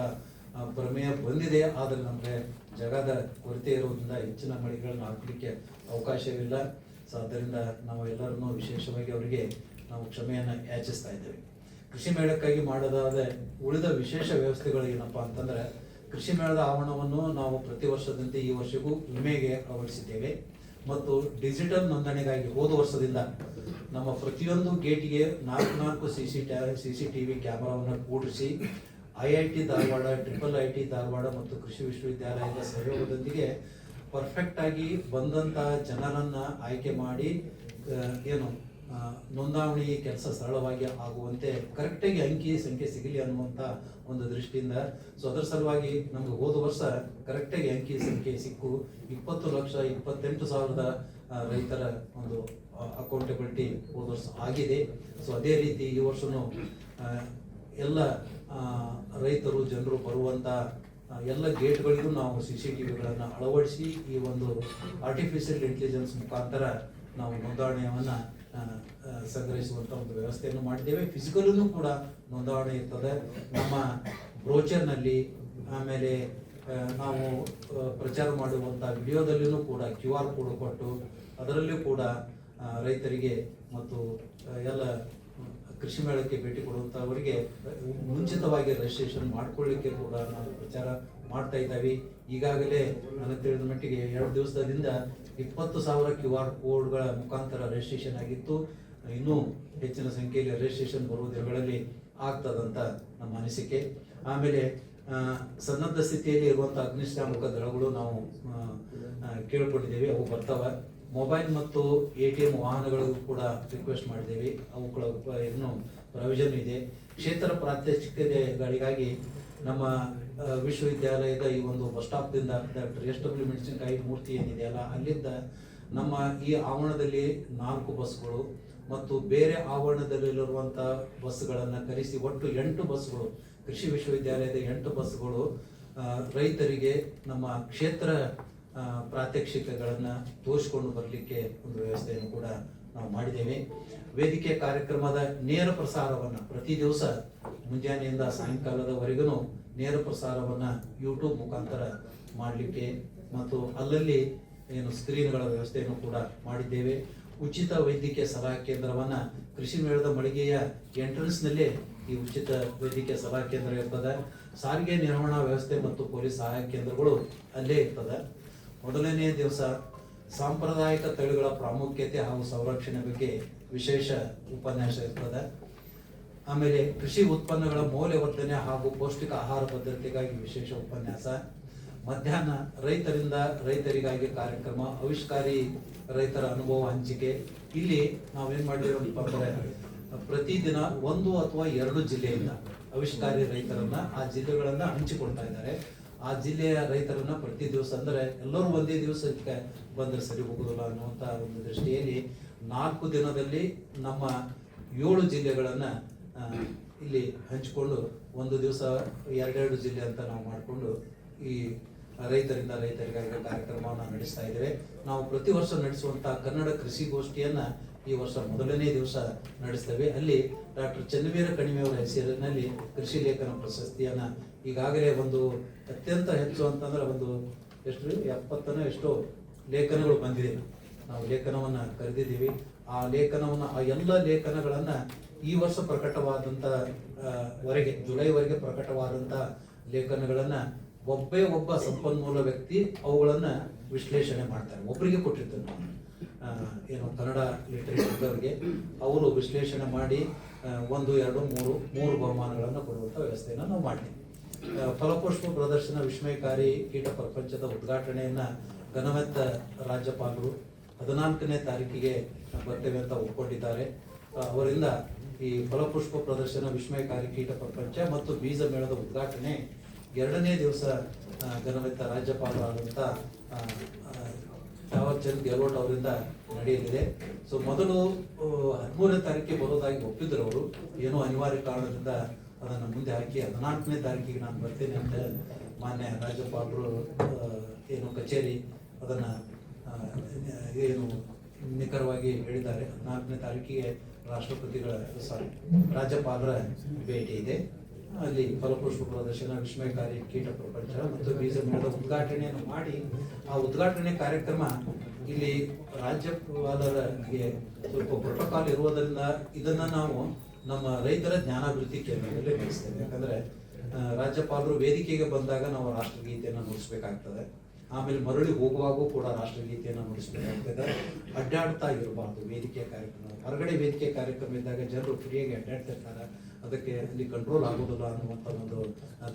ಪ್ರಮೇಯ ಬಂದಿದೆ. ಆದರೆ ನಮಗೆ ಜಗದ ಕೊರತೆ ಇರುವುದರಿಂದ ಹೆಚ್ಚಿನ ಮಳಿಗೆಗಳನ್ನು ಹಾಕಲಿಕ್ಕೆ ಅವಕಾಶವಿಲ್ಲ. ಸೊ ಅದರಿಂದ ನಾವು ಎಲ್ಲರನ್ನೂ ವಿಶೇಷವಾಗಿ ಅವರಿಗೆ ನಾವು ಕ್ಷಮೆಯನ್ನು ಯಾಚಿಸ್ತಾ ಇದ್ದೇವೆ. ಕೃಷಿ ಮೇಳಕ್ಕಾಗಿ ಮಾಡೋದಾದರೆ ಉಳಿದ ವಿಶೇಷ ವ್ಯವಸ್ಥೆಗಳು ಏನಪ್ಪ ಅಂತಂದ್ರೆ, ಕೃಷಿ ಮೇಳದ ಆವರಣವನ್ನು ನಾವು ಪ್ರತಿ ವರ್ಷದಂತೆ ಈ ವರ್ಷಕ್ಕೂ ವಿಮೆಗೆ ಅಳವಡಿಸಿದ್ದೇವೆ. ಮತ್ತು ಡಿಜಿಟಲ್ ನೋಂದಣಿಗಾಗಿ ಹೋದ ವರ್ಷದಿಂದ ನಮ್ಮ ಪ್ರತಿಯೊಂದು ಗೇಟಿಗೆ ನಾಲ್ಕು ನಾಲ್ಕು C C C C T V ಕ್ಯಾಮರಾವನ್ನು ಕೂಡಿಸಿ I I T Dharwad, triple I T Dharwad ಮತ್ತು ಕೃಷಿ ವಿಶ್ವವಿದ್ಯಾಲಯದ ಸಹಯೋಗದೊಂದಿಗೆ ಪರ್ಫೆಕ್ಟ್ ಆಗಿ ಬಂದಂತಹ ಜನರನ್ನ ಆಯ್ಕೆ ಮಾಡಿ ಏನು ನೋಂದಾವಣಿ ಕೆಲಸ ಸರಳವಾಗಿ ಆಗುವಂತೆ ಕರೆಕ್ಟಾಗಿ ಅಂಕಿ ಸಂಖ್ಯೆ ಸಿಗಲಿ ಅನ್ನುವಂಥ ಒಂದು ದೃಷ್ಟಿಯಿಂದ. ಸೊ ಅದರ ಸಲುವಾಗಿ ನಮ್ಗೆ ಹೋದ ವರ್ಷ ಕರೆಕ್ಟಾಗಿ ಅಂಕಿ ಸಂಖ್ಯೆ ಸಿಕ್ಕು. ಇಪ್ಪತ್ತು ಲಕ್ಷ ಇಪ್ಪತ್ತೆಂಟು ಸಾವಿರದ ರೈತರ ಒಂದು ಅಕೌಂಟೆಬಿಲಿಟಿ ಹೋದ ವರ್ಷ ಆಗಿದೆ. ಸೊ ಅದೇ ರೀತಿ ಈ ವರ್ಷನೂ ಎಲ್ಲ ರೈತರು, ಜನರು ಬರುವಂತ ಎಲ್ಲ ಗೇಟ್ಗಳಿಗೂ ನಾವು ಸಿ ಸಿ ಟಿ ವಿಗಳನ್ನು ಅಳವಡಿಸಿ ಈ ಒಂದು ಆರ್ಟಿಫಿಷಿಯಲ್ ಇಂಟೆಲಿಜೆನ್ಸ್ ಮುಖಾಂತರ ನಾವು ನೋಂದಣಿಯವನ್ನ ಸಂಗ್ರಹಿಸುವಂಥ ಒಂದು ವ್ಯವಸ್ಥೆಯನ್ನು ಮಾಡಿದ್ದೇವೆ. ಫಿಸಿಕಲ್ಲೂ ಕೂಡ ನೋಂದಣಿ ಇರ್ತದೆ. ನಮ್ಮ ಬ್ರೋಚರ್ನಲ್ಲಿ ಆಮೇಲೆ ನಾವು ಪ್ರಚಾರ ಮಾಡುವಂತ ವಿಡಿಯೋದಲ್ಲಿನೂ ಕೂಡ ಕ್ಯೂ ಆರ್ ಕೋಡ್ ಕೊಟ್ಟು ಅದರಲ್ಲೂ ಕೂಡ ರೈತರಿಗೆ ಮತ್ತು ಎಲ್ಲ ಕೃಷಿ ಮೇಳಕ್ಕೆ ಭೇಟಿ ಕೊಡುವಂತವರಿಗೆ ಮುಂಚಿತವಾಗಿ ರಿಜಿಸ್ಟ್ರೇಷನ್ ಮಾಡಿಕೊಳ್ಳಿಕ್ಕೆ ಕೂಡ ನಾವು ಪ್ರಚಾರ ಮಾಡ್ತಾ ಇದ್ದಾವೆ. ಈಗಾಗಲೇ ನನಗೆ ತಿಳಿದ ಮಟ್ಟಿಗೆ ಎರಡು ದಿವಸದಿಂದ ಇಪ್ಪತ್ತು ಸಾವಿರ ಕ್ಯೂ ಆರ್ ಕೋಡ್ಗಳ ಮುಖಾಂತರ ರಿಜಿಸ್ಟ್ರೇಷನ್ ಆಗಿತ್ತು. ಇನ್ನೂ ಹೆಚ್ಚಿನ ಸಂಖ್ಯೆಯಲ್ಲಿ ರಿಜಿಸ್ಟ್ರೇಷನ್ ಬರುವ ದಿನಗಳಲ್ಲಿ ಆಗ್ತದಂತ ನಮ್ಮ ಅನಿಸಿಕೆ. ಆಮೇಲೆ ಸನ್ನದ್ಧ ಸ್ಥಿತಿಯಲ್ಲಿ ಇರುವಂಥ ಅಗ್ನಿಶಾಮಕ ದಳಗಳು ನಾವು ಕೇಳ್ಕೊಂಡಿದ್ದೇವೆ. ಅವು ಬರ್ತಾವ. ಮೊಬೈಲ್ ಮತ್ತು ಎ ಟಿ ಎಂ ವಾಹನಗಳಿಗೂ ಕೂಡ ರಿಕ್ವೆಸ್ಟ್ ಮಾಡಿದ್ದೇವೆ ಅವುಗಳ ಇನ್ನು ಪ್ರಯೋಜನ ಇದೆ. ಕ್ಷೇತ್ರ ಪ್ರಾತ್ಯಕ್ಷಿಕತೆಗಳಿಗಾಗಿ ನಮ್ಮ ವಿಶ್ವವಿದ್ಯಾಲಯದ ಈ ಒಂದು bus ಸ್ಟಾಪ್ದಿಂದ doctor S W Menasinakai Murthy ಏನಿದೆಯಲ್ಲ ಅಲ್ಲಿಂದ ನಮ್ಮ ಈ ಆವರಣದಲ್ಲಿ ನಾಲ್ಕು ಬಸ್ಗಳು ಮತ್ತು ಬೇರೆ ಆವರಣದಲ್ಲಿರುವಂಥ ಬಸ್ಗಳನ್ನು ಕರೆಸಿ ಒಟ್ಟು ಎಂಟು ಬಸ್ಗಳು ಕೃಷಿ ವಿಶ್ವವಿದ್ಯಾಲಯದ ಎಂಟು ಬಸ್ಗಳು ರೈತರಿಗೆ ನಮ್ಮ ಕ್ಷೇತ್ರ ಪ್ರಾತ್ಯಕ್ಷಿಕೆಗಳನ್ನು ತೋರಿಸಿಕೊಂಡು ಬರಲಿಕ್ಕೆ ಒಂದು ವ್ಯವಸ್ಥೆಯನ್ನು ಕೂಡ ನಾವು ಮಾಡಿದ್ದೇವೆ. ವೇದಿಕೆ ಕಾರ್ಯಕ್ರಮದ ನೇರ ಪ್ರಸಾರವನ್ನು ಪ್ರತಿ ದಿವಸ ಮುಂಜಾನೆಯಿಂದ ಸಾಯಂಕಾಲದವರೆಗೂ ನೇರ ಪ್ರಸಾರವನ್ನು ಯೂಟ್ಯೂಬ್ ಮುಖಾಂತರ ಮಾಡಲಿಕ್ಕೆ ಮತ್ತು ಅಲ್ಲಲ್ಲಿ ಏನು ಸ್ಕ್ರೀನ್ಗಳ ವ್ಯವಸ್ಥೆಯನ್ನು ಕೂಡ ಮಾಡಿದ್ದೇವೆ. ಉಚಿತ ವೈದ್ಯಕೀಯ ಸಲಹಾ ಕೇಂದ್ರವನ್ನ ಕೃಷಿ ಮೇಳದ ಮಳಿಗೆಯ ಎಂಟ್ರೆನ್ಸ್ನಲ್ಲೇ ಈ ಉಚಿತ ವೈದ್ಯಕೀಯ ಸಲಹಾ ಕೇಂದ್ರ ಇರ್ತದೆ. ಸಾರಿಗೆ ನಿರ್ವಹಣಾ ವ್ಯವಸ್ಥೆ ಮತ್ತು ಪೊಲೀಸ್ ಸಹಾಯ ಕೇಂದ್ರಗಳು ಅಲ್ಲೇ ಇರ್ತದೆ. ಮೊದಲನೇ ದಿವಸ ಸಾಂಪ್ರದಾಯಿಕ ತಳಿಗಳ ಪ್ರಾಮುಖ್ಯತೆ ಹಾಗೂ ಸಂರಕ್ಷಣೆ ಬಗ್ಗೆ ವಿಶೇಷ ಉಪನ್ಯಾಸ ಇರ್ತದೆ. ಆಮೇಲೆ ಕೃಷಿ ಉತ್ಪನ್ನಗಳ ಮೌಲ್ಯವರ್ಧನೆ ಹಾಗೂ ಪೌಷ್ಟಿಕ ಆಹಾರ ಪದ್ಧತಿಗಾಗಿ ವಿಶೇಷ ಉಪನ್ಯಾಸ. ಮಧ್ಯಾಹ್ನ ರೈತರಿಂದ ರೈತರಿಗಾಗಿ ಕಾರ್ಯಕ್ರಮ, ಆವಿಷ್ಕಾರಿ ರೈತರ ಅನುಭವ ಹಂಚಿಕೆ. ಇಲ್ಲಿ ನಾವೇನ್ ಮಾಡಿರೋಪ್ಪ ಅಂದ್ರೆ ಪ್ರತಿದಿನ ಒಂದು ಅಥವಾ ಎರಡು ಜಿಲ್ಲೆಯಿಂದ ಆವಿಷ್ಕಾರಿ ರೈತರನ್ನ ಆ ಜಿಲ್ಲೆಗಳನ್ನ ಹಂಚಿಕೊಳ್ತಾ ಇದ್ದಾರೆ. ಆ ಜಿಲ್ಲೆಯ ರೈತರನ್ನ ಪ್ರತಿ ದಿವಸ ಅಂದ್ರೆ ಎಲ್ಲರೂ ಒಂದೇ ದಿವಸಕ್ಕೆ ಬಂದ್ರೆ ಸರಿ ಹೋಗುದಿಲ್ಲ ಅನ್ನುವಂತ ಒಂದು ದೃಷ್ಟಿಯಲ್ಲಿ ನಾಲ್ಕು ದಿನದಲ್ಲಿ ನಮ್ಮ ಏಳು ಜಿಲ್ಲೆಗಳನ್ನ ಇಲ್ಲಿ ಹಂಚಿಕೊಂಡು ಒಂದು ದಿವಸ ಎರಡೆರಡು ಜಿಲ್ಲೆ ಅಂತ ನಾವು ಮಾಡಿಕೊಂಡು ಈ ರೈತರಿಂದ ರೈತರಿಗಾಗಿ ಕಾರ್ಯಕ್ರಮವನ್ನು ನಡೆಸ್ತಾ ಇದ್ದೇವೆ. ನಾವು ಪ್ರತಿ ವರ್ಷ ನಡೆಸುವಂತಹ ಕನ್ನಡ ಕೃಷಿ ಗೋಷ್ಠಿಯನ್ನ ಈ ವರ್ಷ ಮೊದಲನೇ ದಿವಸ ನಡೆಸ್ತೇವೆ. ಅಲ್ಲಿ ಡಾಕ್ಟರ್ ಚನ್ನವೀರ ಕಣಿವೆಯವರ ಹೆಸರಿನಲ್ಲಿ ಕೃಷಿ ಲೇಖನ ಪ್ರಶಸ್ತಿಯನ್ನ ಈಗಾಗಲೇ ಒಂದು ಅತ್ಯಂತ ಹೆಚ್ಚು ಅಂತಂದ್ರೆ ಒಂದು ಎಷ್ಟು? ಎಪ್ಪತ್ತನೋ ಎಷ್ಟೋ ಲೇಖನಗಳು ಬಂದಿದೆ. ನಾವು ಲೇಖನವನ್ನು ಕರೆದಿದ್ದೀವಿ. ಆ ಲೇಖನವನ್ನು, ಆ ಎಲ್ಲ ಲೇಖನಗಳನ್ನು ಈ ವರ್ಷ ಪ್ರಕಟವಾದಂಥ ವರೆಗೆ, ಜುಲೈವರೆಗೆ ಪ್ರಕಟವಾದಂತ ಲೇಖನಗಳನ್ನು ಒಬ್ಬೇ ಒಬ್ಬ ಸಂಪನ್ಮೂಲ ವ್ಯಕ್ತಿ ಅವುಗಳನ್ನು ವಿಶ್ಲೇಷಣೆ ಮಾಡ್ತಾರೆ. ಒಬ್ಬರಿಗೆ ಕೊಟ್ಟಿರ್ತೇವೆ ನಾನು ಏನು ಕನ್ನಡ ಲಿಟ್ರೇಚರ್ಗೆ ಅವರು ವಿಶ್ಲೇಷಣೆ ಮಾಡಿ ಒಂದು, ಎರಡು, ಮೂರು ಮೂರು ಬಹುಮಾನಗಳನ್ನು ಕೊಡುವಂಥ ವ್ಯವಸ್ಥೆಯನ್ನು ನಾವು ಮಾಡ್ತೀವಿ. ಫಲಪುಷ್ಪ ಪ್ರದರ್ಶನ ವಿಸ್ಮಯಕಾರಿ ಕೀಟ ಪ್ರಪಂಚದ ಉದ್ಘಾಟನೆಯನ್ನ ಘನವೆತ್ತ ರಾಜ್ಯಪಾಲರು ಹದಿನಾಲ್ಕನೇ ತಾರೀಕಿಗೆ ಬರ್ತೇವೆ ಅಂತ ಒಪ್ಪಿಕೊಂಡಿದ್ದಾರೆ ಅವರಿಂದ ಈ ಫಲಪುಷ್ಪ ಪ್ರದರ್ಶನ ವಿಸ್ಮಯಕಾರಿ ಕೀಟ ಪ್ರಪಂಚ ಮತ್ತು ಬೀಜ ಮೇಳದ ಉದ್ಘಾಟನೆ ಎರಡನೇ ದಿವಸ ಘನವೆತ್ತ ರಾಜ್ಯಪಾಲರಾದಂಥ ಚಂದ್ ಗೆಹ್ಲೋಟ್ ಅವರಿಂದ ನಡೆಯಲಿದೆ. ಸೊ ಮೊದಲು ಹದಿಮೂರನೇ ತಾರೀಕಿಗೆ ಬರೋದಾಗಿ ಒಪ್ಪಿದ್ರು ಅವರು. ಏನೋ ಅನಿವಾರ್ಯ ಕಾರಣದಿಂದ ಅದನ್ನು ಮುಂದೆ ಹಾಕಿ ಹದಿನಾಲ್ಕನೇ ತಾರೀಕಿಗೆ ನಾನು ಬರ್ತೇನೆ ಅಂತ ಮಾನ್ಯ ರಾಜ್ಯಪಾಲರು ಏನು ಕಚೇರಿ ಅದನ್ನು ಏನು ನಿಖರವಾಗಿ ಹೇಳಿದ್ದಾರೆ. ಹದಿನಾಲ್ಕನೇ ತಾರೀಕಿಗೆ ರಾಷ್ಟ್ರಪತಿಗಳ, ಸಾರಿ, ರಾಜ್ಯಪಾಲರ ಭೇಟಿ ಇದೆ. ಅಲ್ಲಿ ಫಲಪುಷ್ಪ ಪ್ರದರ್ಶನ, ವಿಸ್ಮಯಕಾರಿ ಕೀಟ ಪ್ರಪಂಚ ಮತ್ತು ಬೀಜ ಮೇಳದ ಉದ್ಘಾಟನೆಯನ್ನು ಮಾಡಿ ಆ ಉದ್ಘಾಟನೆ ಕಾರ್ಯಕ್ರಮ ಇಲ್ಲಿ ರಾಜ್ಯಪಾಲರಿಗೆ ಸ್ವಲ್ಪ ಪ್ರೋಟೋಕಾಲ್ ಇರುವುದರಿಂದ ಇದನ್ನು ನಾವು ನಮ್ಮ ರೈತರ ಜ್ಞಾನಾಭಿವೃದ್ಧಿ ಕೇಂದ್ರದಲ್ಲಿ ನಡೆಸ್ತೇವೆ ಯಾಕಂದ್ರೆ ರಾಜ್ಯಪಾಲರು ವೇದಿಕೆಗೆ ಬಂದಾಗ ನಾವು ರಾಷ್ಟ್ರಗೀತೆಯನ್ನು ನುಡಿಸ್ಬೇಕಾಗ್ತದೆ. ಆಮೇಲೆ ಮರಳಿ ಹೋಗುವಾಗೂ ಕೂಡ ರಾಷ್ಟ್ರಗೀತೆಯನ್ನು ನುಡಿಸ್ಬೇಕಾಗ್ತದೆ. ಅಡ್ಡಾಡ್ತಾ ಇರಬಾರ್ದು ವೇದಿಕೆ ಕಾರ್ಯಕ್ರಮ. ಹೊರಗಡೆ ವೇದಿಕೆ ಕಾರ್ಯಕ್ರಮ ಇದ್ದಾಗ ಜನರು ಫ್ರೀಯಾಗಿ ಅಡ್ಡಾಡ್ತಿರ್ತಾರೆ. ಅದಕ್ಕೆ ಅಲ್ಲಿ ಕಂಟ್ರೋಲ್ ಆಗೋದಿಲ್ಲ ಅನ್ನುವಂಥ ಒಂದು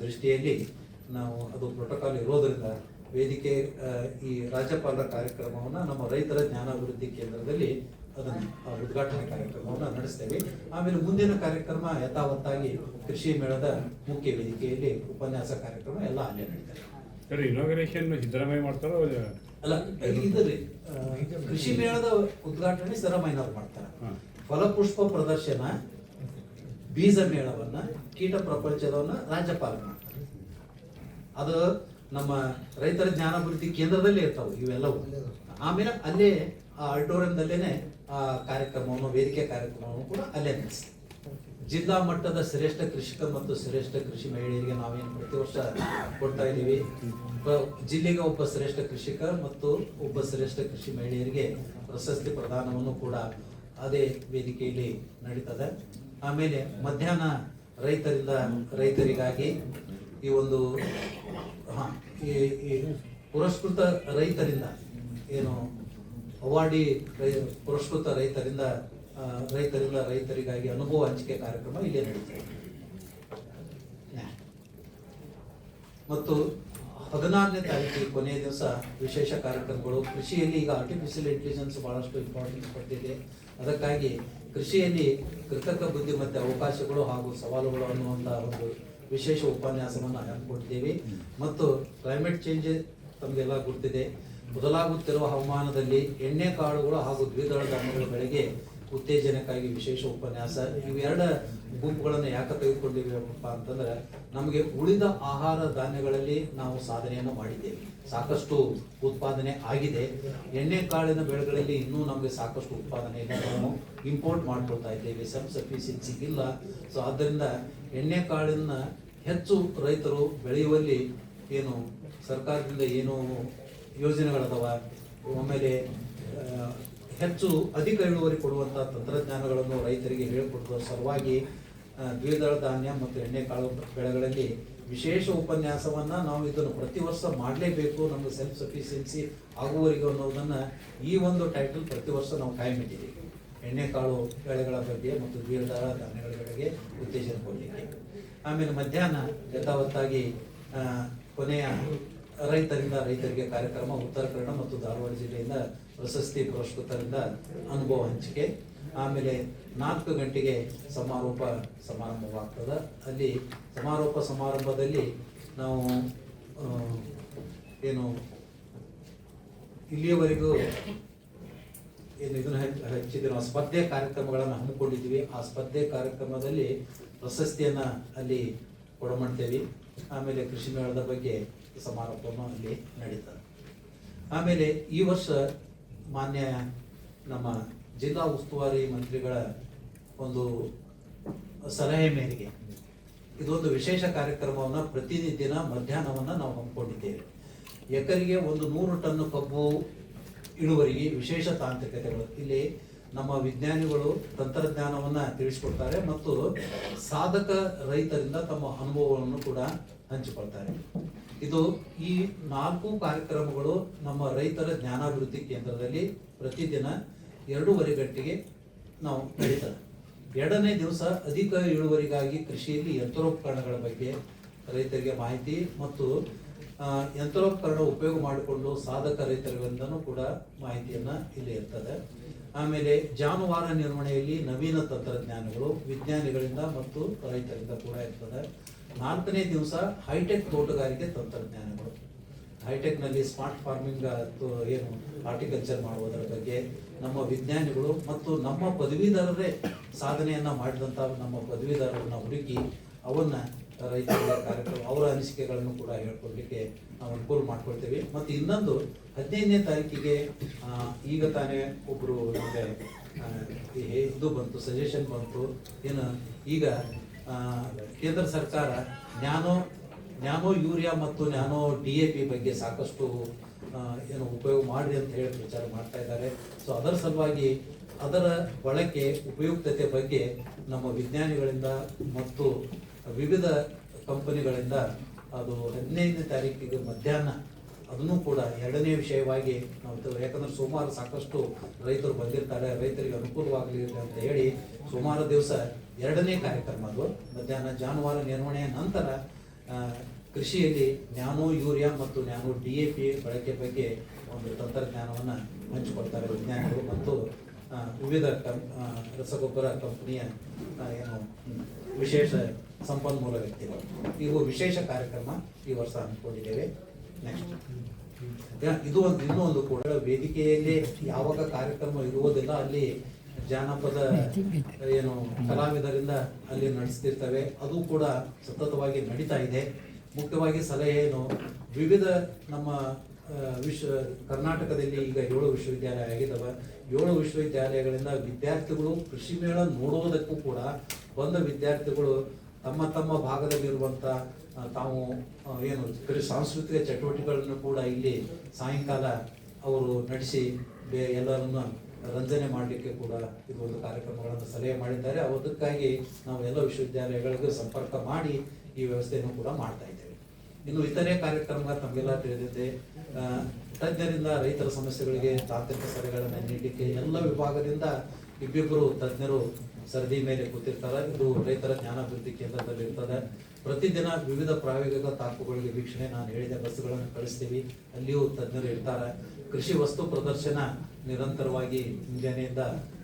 ದೃಷ್ಟಿಯಲ್ಲಿ ನಾವು ಅದು ಪ್ರೋಟೋಕಾಲ್ ಇರೋದರಿಂದ ವೇದಿಕೆ ಈ ರಾಜ್ಯಪಾಲರ ಕಾರ್ಯಕ್ರಮವನ್ನು ನಮ್ಮ ರೈತರ ಜ್ಞಾನಾಭಿವೃದ್ಧಿ ಕೇಂದ್ರದಲ್ಲಿ ಅದನ್ನು ಉದ್ಘಾಟನೆ ಕಾರ್ಯಕ್ರಮವನ್ನು ನಡೆಸ್ತೇವೆ. ಆಮೇಲೆ ಮುಂದಿನ ಕಾರ್ಯಕ್ರಮ ಯಥಾವತ್ತಾಗಿ ಕೃಷಿ ಮೇಳದ ಮುಖ್ಯ ವೇದಿಕೆಯಲ್ಲಿ ಉಪನ್ಯಾಸ ಕಾರ್ಯಕ್ರಮ ಎಲ್ಲ ಅಲ್ಲೇ ನಡೀತಾರೆ ಇನಾಗ್ರೇಷನ್ ಸಿದ್ದರಾಮಯ್ಯ ಮಾಡ್ತಾರೋ ಅಲ್ಲ ಇದ್ರಿ ಕೃಷಿ ಮೇಳದ ಉದ್ಘಾಟನೆ ಸಿದ್ದರಾಮಯ್ಯನವ್ರು ಮಾಡ್ತಾರೆ. ಫಲಪುಷ್ಪ ಪ್ರದರ್ಶನ ಬೀಜ ಮೇಳವನ್ನ ಕೀಟ ಪ್ರಪಂಚದವನ್ನ ರಾಜ್ಯಪಾಲ ಮಾಡ್ತಾರೆ. ಅದು ನಮ್ಮ ರೈತರ ಜ್ಞಾನಾಭಿವೃದ್ಧಿ ಕೇಂದ್ರದಲ್ಲೇ ಇರ್ತಾವೆ ಇವೆಲ್ಲವೂ. ಆಮೇಲೆ ಅಲ್ಲೇ ಆ ಆಡಿಟೋರಿಯಂದಲ್ಲೇನೆ ಆ ಕಾರ್ಯಕ್ರಮವನ್ನು, ವೇದಿಕೆ ಕಾರ್ಯಕ್ರಮವನ್ನು ಕೂಡ ಅಲ್ಲೇ ನಡೆಸಿದೆ ಜಿಲ್ಲಾ ಮಟ್ಟದ ಶ್ರೇಷ್ಠ ಕೃಷಿಕ ಮತ್ತು ಶ್ರೇಷ್ಠ ಕೃಷಿ ಮಹಿಳೆಯರಿಗೆ ನಾವೇನು ಪ್ರತಿ ವರ್ಷ ಕೊಡ್ತಾ ಇದ್ದೀವಿ. ಜಿಲ್ಲೆಗೆ ಒಬ್ಬ ಶ್ರೇಷ್ಠ ಕೃಷಿಕ ಮತ್ತು ಒಬ್ಬ ಶ್ರೇಷ್ಠ ಕೃಷಿ ಮಹಿಳೆಯರಿಗೆ ಪ್ರಶಸ್ತಿ ಪ್ರದಾನವನ್ನು ಕೂಡ ಅದೇ ವೇದಿಕೆಯಲ್ಲಿ ನಡೀತದೆ. ಆಮೇಲೆ ಮಧ್ಯಾಹ್ನ ರೈತರಿಂದ ರೈತರಿಗಾಗಿ ಈ ಒಂದು ಈ ಪುರಸ್ಕೃತ ರೈತರಿಂದ ಏನು ಅವಾರ್ಡಿ ಪುರಸ್ಕೃತ ರೈತರಿಂದ ರೈತರಿಂದ ರೈತರಿಗಾಗಿ ಅನುಭವ ಹಂಚಿಕೆ ಕಾರ್ಯಕ್ರಮ ಇಲ್ಲೇ ನಡೆಯುತ್ತೆ. ಮತ್ತು ಹದಿನಾರನೇ ತಾರೀಕಿಗೆ ಕೊನೆಯ ದಿವಸ ವಿಶೇಷ ಕಾರ್ಯಕ್ರಮಗಳು. ಕೃಷಿಯಲ್ಲಿ ಈಗ ಆರ್ಟಿಫಿಷಿಯಲ್ ಇಂಟೆಲಿಜೆನ್ಸ್ ಬಹಳಷ್ಟು ಇಂಪಾರ್ಟೆನ್ಸ್ ಪಡೆದಿದೆ. ಅದಕ್ಕಾಗಿ ಕೃಷಿಯಲ್ಲಿ ಕೃತಕ ಬುದ್ಧಿಮತ್ತೆ ಅವಕಾಶಗಳು ಹಾಗೂ ಸವಾಲುಗಳು ಅನ್ನುವಂಥ ಒಂದು ವಿಶೇಷ ಉಪನ್ಯಾಸವನ್ನು ಹಾಕಿಕೊಟ್ಟಿದ್ದೇವೆ ಮತ್ತು ಕ್ಲೈಮೇಟ್ ಚೇಂಜ್ ತಮಗೆಲ್ಲ ಗೊತ್ತಿದೆ. ಬದಲಾಗುತ್ತಿರುವ ಹವಾಮಾನದಲ್ಲಿ ಎಣ್ಣೆ, ಕಾಳುಗಳು ಹಾಗೂ ದ್ವಿದಳ ಧಾನ್ಯಗಳ ಬೆಳೆಗೆ ಉತ್ತೇಜನಕ್ಕಾಗಿ ವಿಶೇಷ ಉಪನ್ಯಾಸ. ಇವೆರಡ ಗುಂಪುಗಳನ್ನು ಯಾಕೆ ತೆಗೆದುಕೊಂಡಿವೇವಪ್ಪ ಅಂತಂದ್ರೆ, ನಮಗೆ ಉಳಿದ ಆಹಾರ ಧಾನ್ಯಗಳಲ್ಲಿ ನಾವು ಸಾಧನೆಯನ್ನು ಮಾಡಿದ್ದೇವೆ. ಸಾಕಷ್ಟು ಉತ್ಪಾದನೆ ಆಗಿದೆ. ಎಣ್ಣೆ, ಕಾಳಿನ ಬೆಳೆಗಳಲ್ಲಿ ಇನ್ನೂ ನಮಗೆ ಸಾಕಷ್ಟು ಉತ್ಪಾದನೆ ಇಲ್ಲ. ನಾವು ಇಂಪೋರ್ಟ್ ಮಾಡ್ಕೊಳ್ತಾ ಇದ್ದೇವೆ. ಸಬ್ ಸಫಿಷಿಯನ್ಸಿ ಇಲ್ಲ. ಸೊ ಆದ್ದರಿಂದ ಎಣ್ಣೆ, ಕಾಳನ್ನು ಹೆಚ್ಚು ರೈತರು ಬೆಳೆಯುವಲ್ಲಿ ಏನು, ಸರ್ಕಾರದಿಂದ ಏನು ಯೋಜನೆಗಳದಾವ, ಆಮೇಲೆ ಹೆಚ್ಚು ಅಧಿಕ ಇಳುವರಿ ಕೊಡುವಂತಹ ತಂತ್ರಜ್ಞಾನಗಳನ್ನು ರೈತರಿಗೆ ಹೇಳಿಕೊಡುವ ಸಲುವಾಗಿ ದ್ವಿದಳ ಧಾನ್ಯ ಮತ್ತು ಎಣ್ಣೆಕಾಳು ಬೆಳೆಗಳಲ್ಲಿ ವಿಶೇಷ ಉಪನ್ಯಾಸವನ್ನ ನಾವು ಇದನ್ನು ಪ್ರತಿ ವರ್ಷ ಮಾಡಲೇಬೇಕು. ನಮಗೆ ಸೆಲ್ಫ್ ಸಫಿಷಿಯನ್ಸಿ ಆಗುವವರೆಗೂ ಅನ್ನೋದನ್ನ ಈ ಒಂದು ಟೈಟಲ್ ಪ್ರತಿ ವರ್ಷ ನಾವು ಕಾಯಂ ಇಟ್ಟಿದ್ದೀವಿ. ಎಣ್ಣೆಕಾಳು ಬೆಳೆಗಳ ಬಗ್ಗೆ ಮತ್ತು ದ್ವಿದಳ ಧಾನ್ಯಗಳ ಬಗ್ಗೆ ಉತ್ತೇಜನ ಕೊಡಲಿಕ್ಕೆ. ಆಮೇಲೆ ಮಧ್ಯಾಹ್ನ ಯಥಾವತ್ತಾಗಿ ಕೊನೆಯ ರೈತರಿಂದ ರೈತರಿಗೆ ಕಾರ್ಯಕ್ರಮ ಉತ್ತರ ಕನ್ನಡ ಮತ್ತು ಧಾರವಾಡ ಜಿಲ್ಲೆಯಿಂದ ಪ್ರಶಸ್ತಿ ಪುರಸ್ಕೃತರಿಂದ ಅನುಭವ ಹಂಚಿಕೆ. ಆಮೇಲೆ ನಾಲ್ಕು ಗಂಟೆಗೆ ಸಮಾರೋಪ ಸಮಾರಂಭವಾಗ್ತದೆ. ಅಲ್ಲಿ ಸಮಾರೋಪ ಸಮಾರಂಭದಲ್ಲಿ ನಾವು ಏನು, ಇಲ್ಲಿಯವರೆಗೂ ಏನು ಇದನ್ನು ಹಂಚ್- ಹಂಚಿದ್ರು. ಆ ಸ್ಪರ್ಧೆ ಕಾರ್ಯಕ್ರಮಗಳನ್ನು ಹಮ್ಮಿಕೊಂಡಿದ್ದೀವಿ. ಆ ಸ್ಪರ್ಧೆ ಕಾರ್ಯಕ್ರಮದಲ್ಲಿ ಪ್ರಶಸ್ತಿಯನ್ನು ಅಲ್ಲಿ ಕೊಡಮಾಡ್ತೇವೆ ಆಮೇಲೆ ಕೃಷಿ ಮೇಳದ ಬಗ್ಗೆ ಸಮಾರೋಪವನ್ನು ಅಲ್ಲಿ ನಡೀತಾರೆ ಆಮೇಲೆ ಈ ವರ್ಷ ಮಾನ್ಯ ನಮ್ಮ ಜಿಲ್ಲಾ ಉಸ್ತುವಾರಿ ಮಂತ್ರಿಗಳ ಒಂದು ಸಲಹೆ ಮೇರೆಗೆ ಇದೊಂದು ವಿಶೇಷ ಕಾರ್ಯಕ್ರಮವನ್ನು ಪ್ರತಿನಿಧಿನ ಮಧ್ಯಾಹ್ನವನ್ನು ನಾವು ಹಮ್ಮಿಕೊಂಡಿದ್ದೇವೆ. ಎಕರೆಗೆ ಒಂದು ನೂರು ಟನ್ ಕಬ್ಬು ಇಳುವರಿಗೆ ವಿಶೇಷ ತಾಂತ್ರಿಕತೆಗಳು. ಇಲ್ಲಿ ನಮ್ಮ ವಿಜ್ಞಾನಿಗಳು ತಂತ್ರಜ್ಞಾನವನ್ನು ತಿಳಿಸ್ಕೊಡ್ತಾರೆ ಮತ್ತು ಸಾಧಕ ರೈತರಿಂದ ತಮ್ಮ ಅನುಭವಗಳನ್ನು ಕೂಡ ಹಂಚಿಕೊಳ್ತಾರೆ. ಇದು ಈ ನಾಲ್ಕು ಕಾರ್ಯಕ್ರಮಗಳು ನಮ್ಮ ರೈತರ ಜ್ಞಾನಾಭಿವೃದ್ಧಿ ಕೇಂದ್ರದಲ್ಲಿ ಪ್ರತಿದಿನ ಎರಡೂವರೆ ಗಂಟೆಗೆ ನಾವು ನಡೀತದೆ ಎರಡನೇ ದಿವಸ ಅಧಿಕ ಇಳುವರಿಗಾಗಿ ಕೃಷಿಯಲ್ಲಿ ಯಂತ್ರೋಪಕರಣಗಳ ಬಗ್ಗೆ ರೈತರಿಗೆ ಮಾಹಿತಿ ಮತ್ತು ಯಂತ್ರೋಪಕರಣ ಉಪಯೋಗ ಮಾಡಿಕೊಂಡು ಸಾಧಕ ರೈತರಿಂದನೂ ಕೂಡ ಮಾಹಿತಿಯನ್ನು ಇಲ್ಲಿ ಇರ್ತದೆ. ಆಮೇಲೆ ಜಾನುವಾರ ನಿರ್ವಹಣೆಯಲ್ಲಿ ನವೀನ ತಂತ್ರಜ್ಞಾನಗಳು ವಿಜ್ಞಾನಿಗಳಿಂದ ಮತ್ತು ರೈತರಿಂದ ಕೂಡ ಇರ್ತದೆ. ನಾಲ್ಕನೇ ದಿವಸ ಹೈಟೆಕ್ ತೋಟಗಾರಿಕೆ ತಂತ್ರಜ್ಞಾನಗಳು. ಹೈಟೆಕ್ನಲ್ಲಿ ಸ್ಮಾರ್ಟ್ ಫಾರ್ಮಿಂಗ್ ಏನು ಹಾರ್ಟಿಕಲ್ಚರ್ ಮಾಡುವುದರ ಬಗ್ಗೆ, ನಮ್ಮ ವಿಜ್ಞಾನಿಗಳು ಮತ್ತು ನಮ್ಮ ಪದವೀಧರರೇ ಸಾಧನೆಯನ್ನು ಮಾಡಿದಂಥ ನಮ್ಮ ಪದವೀಧರರನ್ನ ಹುಡುಕಿ ಅವನ್ನ ರೈತರ ಕಾರ್ಯಕ್ರಮ, ಅವರ ಅನಿಸಿಕೆಗಳನ್ನು ಕೂಡ ಹೇಳ್ಕೊಡ್ಲಿಕ್ಕೆ ನಾವು ಅನುಕೂಲ ಮಾಡ್ಕೊಳ್ತೇವೆ. ಮತ್ತು ಇನ್ನೊಂದು ಹದಿನೈದನೇ ತಾರೀಕಿಗೆ ಈಗ ತಾನೇ ಒಬ್ಬರು ನಮಗೆ ಇದು ಬಂತು ಸಜೆಷನ್ ಬಂತು. ಏನು, ಈಗ ಕೇಂದ್ರ ಸರ್ಕಾರ ನ್ಯಾನೋ ನ್ಯಾನೋ ಯೂರಿಯಾ ಮತ್ತು ನ್ಯಾನೋ ಡಿ ಎ ಪಿ ಬಗ್ಗೆ ಸಾಕಷ್ಟು ಏನು ಉಪಯೋಗ ಮಾಡಿ ಅಂತ ಹೇಳಿ ಪ್ರಚಾರ ಮಾಡ್ತಾ ಇದ್ದಾರೆ. ಸೊ ಅದರ ಸಲುವಾಗಿ ಅದರ ಬಳಕೆ, ಉಪಯುಕ್ತತೆ ಬಗ್ಗೆ ನಮ್ಮ ವಿಜ್ಞಾನಿಗಳಿಂದ ಮತ್ತು ವಿವಿಧ ಕಂಪನಿಗಳಿಂದ ಅದು ಹದಿನೈದನೇ ತಾರೀಕಿಗೆ ಮಧ್ಯಾಹ್ನ ಅದನ್ನು ಕೂಡ ಎರಡನೇ ವಿಷಯವಾಗಿ ನಾವು ಯಾಕಂದ್ರೆ ಸೋಮವಾರ ಸಾಕಷ್ಟು ರೈತರು ಬಂದಿರ್ತಾರೆ, ರೈತರಿಗೆ ಅನುಕೂಲವಾಗಲಿ ಅಂತ ಹೇಳಿ ಸುಮಾರು ದಿವಸ ಎರಡನೇ ಕಾರ್ಯಕ್ರಮ ಅದು. ಮಧ್ಯಾಹ್ನ ಜಾನುವಾರು ನಿರ್ವಹಣೆಯ ನಂತರ ಕೃಷಿಯಲ್ಲಿ ನ್ಯಾನೋ ಯೂರಿಯಾ ಮತ್ತು ನ್ಯಾನೋ ಡಿ ಎ ಪಿ ಬಳಕೆ ಬಗ್ಗೆ ಒಂದು ತಂತ್ರಜ್ಞಾನವನ್ನು ಹಂಚಿಕೊಳ್ತಾರೆ ವಿಜ್ಞಾನಿಗಳು ಮತ್ತು ವಿವಿಧ ಕಂ ರಸಗೊಬ್ಬರ ಕಂಪನಿಯ ಏನು ವಿಶೇಷ ಸಂಪನ್ಮೂಲ ವ್ಯಕ್ತಿಗಳು. ಇವು ವಿಶೇಷ ಕಾರ್ಯಕ್ರಮ ಈ ವರ್ಷ ಹಮ್ಮಿಕೊಂಡಿದ್ದೇವೆ. ಇದು ಒಂದು ಇನ್ನೂ ಒಂದು ಕೂಡ ವೇದಿಕೆಯಲ್ಲಿ ಯಾವಾಗ ಕಾರ್ಯಕ್ರಮ ಇರುವುದಿಲ್ಲ ಅಲ್ಲಿ ಜಾನಪದ ಏನು ಕಲಾವಿದರಿಂದ ಅಲ್ಲಿ ನಡೆಸ್ತಿರ್ತವೆ. ಅದು ಕೂಡ ಸತತವಾಗಿ ನಡೀತಾ ಇದೆ. ಮುಖ್ಯವಾಗಿ ಸಲಹೆ ಏನು ವಿವಿಧ ನಮ್ಮ ವಿಶ್ವ ಕರ್ನಾಟಕದಲ್ಲಿ ಈಗ ಏಳು ವಿಶ್ವವಿದ್ಯಾಲಯ ಆಗಿದ್ದಾವೆ ಏಳು ವಿಶ್ವವಿದ್ಯಾಲಯಗಳಿಂದ ವಿದ್ಯಾರ್ಥಿಗಳು ಕೃಷಿ ಮೇಳ ನೋಡುವುದಕ್ಕೂ ಕೂಡ ಬಂದ ವಿದ್ಯಾರ್ಥಿಗಳು ತಮ್ಮ ತಮ್ಮ ಭಾಗದಲ್ಲಿರುವಂಥ ತಾವು ಏನು ಸಾಂಸ್ಕೃತಿಕ ಚಟುವಟಿಕೆಗಳನ್ನು ಕೂಡ ಇಲ್ಲಿ ಸಾಯಂಕಾಲ ಅವರು ನಡೆಸಿ ಬೇ, ಎಲ್ಲರನ್ನು ರಂಜನೆ ಮಾಡಲಿಕ್ಕೆ ಕೂಡ ಇದು ಒಂದು ಕಾರ್ಯಕ್ರಮಗಳನ್ನು ಸಲಹೆ ಮಾಡಿದ್ದಾರೆ. ಅದಕ್ಕಾಗಿ ನಾವು ಎಲ್ಲ ವಿಶ್ವವಿದ್ಯಾಲಯಗಳಿಗೂ ಸಂಪರ್ಕ ಮಾಡಿ ಈ ವ್ಯವಸ್ಥೆಯನ್ನು ಕೂಡ ಮಾಡ್ತಾ ಇದ್ದೇವೆ. ಇನ್ನು ಇತರೆ ಕಾರ್ಯಕ್ರಮ ತಮಗೆಲ್ಲ ತಿಳಿದಿದೆ ತಜ್ಞರಿಂದ ರೈತರ ಸಮಸ್ಯೆಗಳಿಗೆ ತಾಂತ್ರಿಕ ಸಲಹೆಗಳನ್ನು ನೀಡಲಿಕ್ಕೆ ಎಲ್ಲ ವಿಭಾಗದಿಂದ ಇಬ್ಬಿಬ್ಬರು ತಜ್ಞರು ಸರದಿ ಮೇಲೆ ಕೂತಿರ್ತಾರೆ. ಇದು ರೈತರ ಜ್ಞಾನಾಭಿವೃದ್ಧಿ ಕೇಂದ್ರದಲ್ಲಿ ಇರ್ತದೆ. ಪ್ರತಿದಿನ ವಿವಿಧ ಪ್ರಾಯೋಗಿಕ ತಾಕುಗಳಿಗೆ ವೀಕ್ಷಣೆ ನಾನು ಹೇಳಿದ ಬಸ್ಸುಗಳನ್ನು ಕಳಿಸ್ತೀವಿ. ಅಲ್ಲಿಯೂ ತಜ್ಞರು ಇರ್ತಾರೆ. ಕೃಷಿ ವಸ್ತು ಪ್ರದರ್ಶನ ನಿರಂತರವಾಗಿ ಮುಂಜಾನೆಯಿಂದ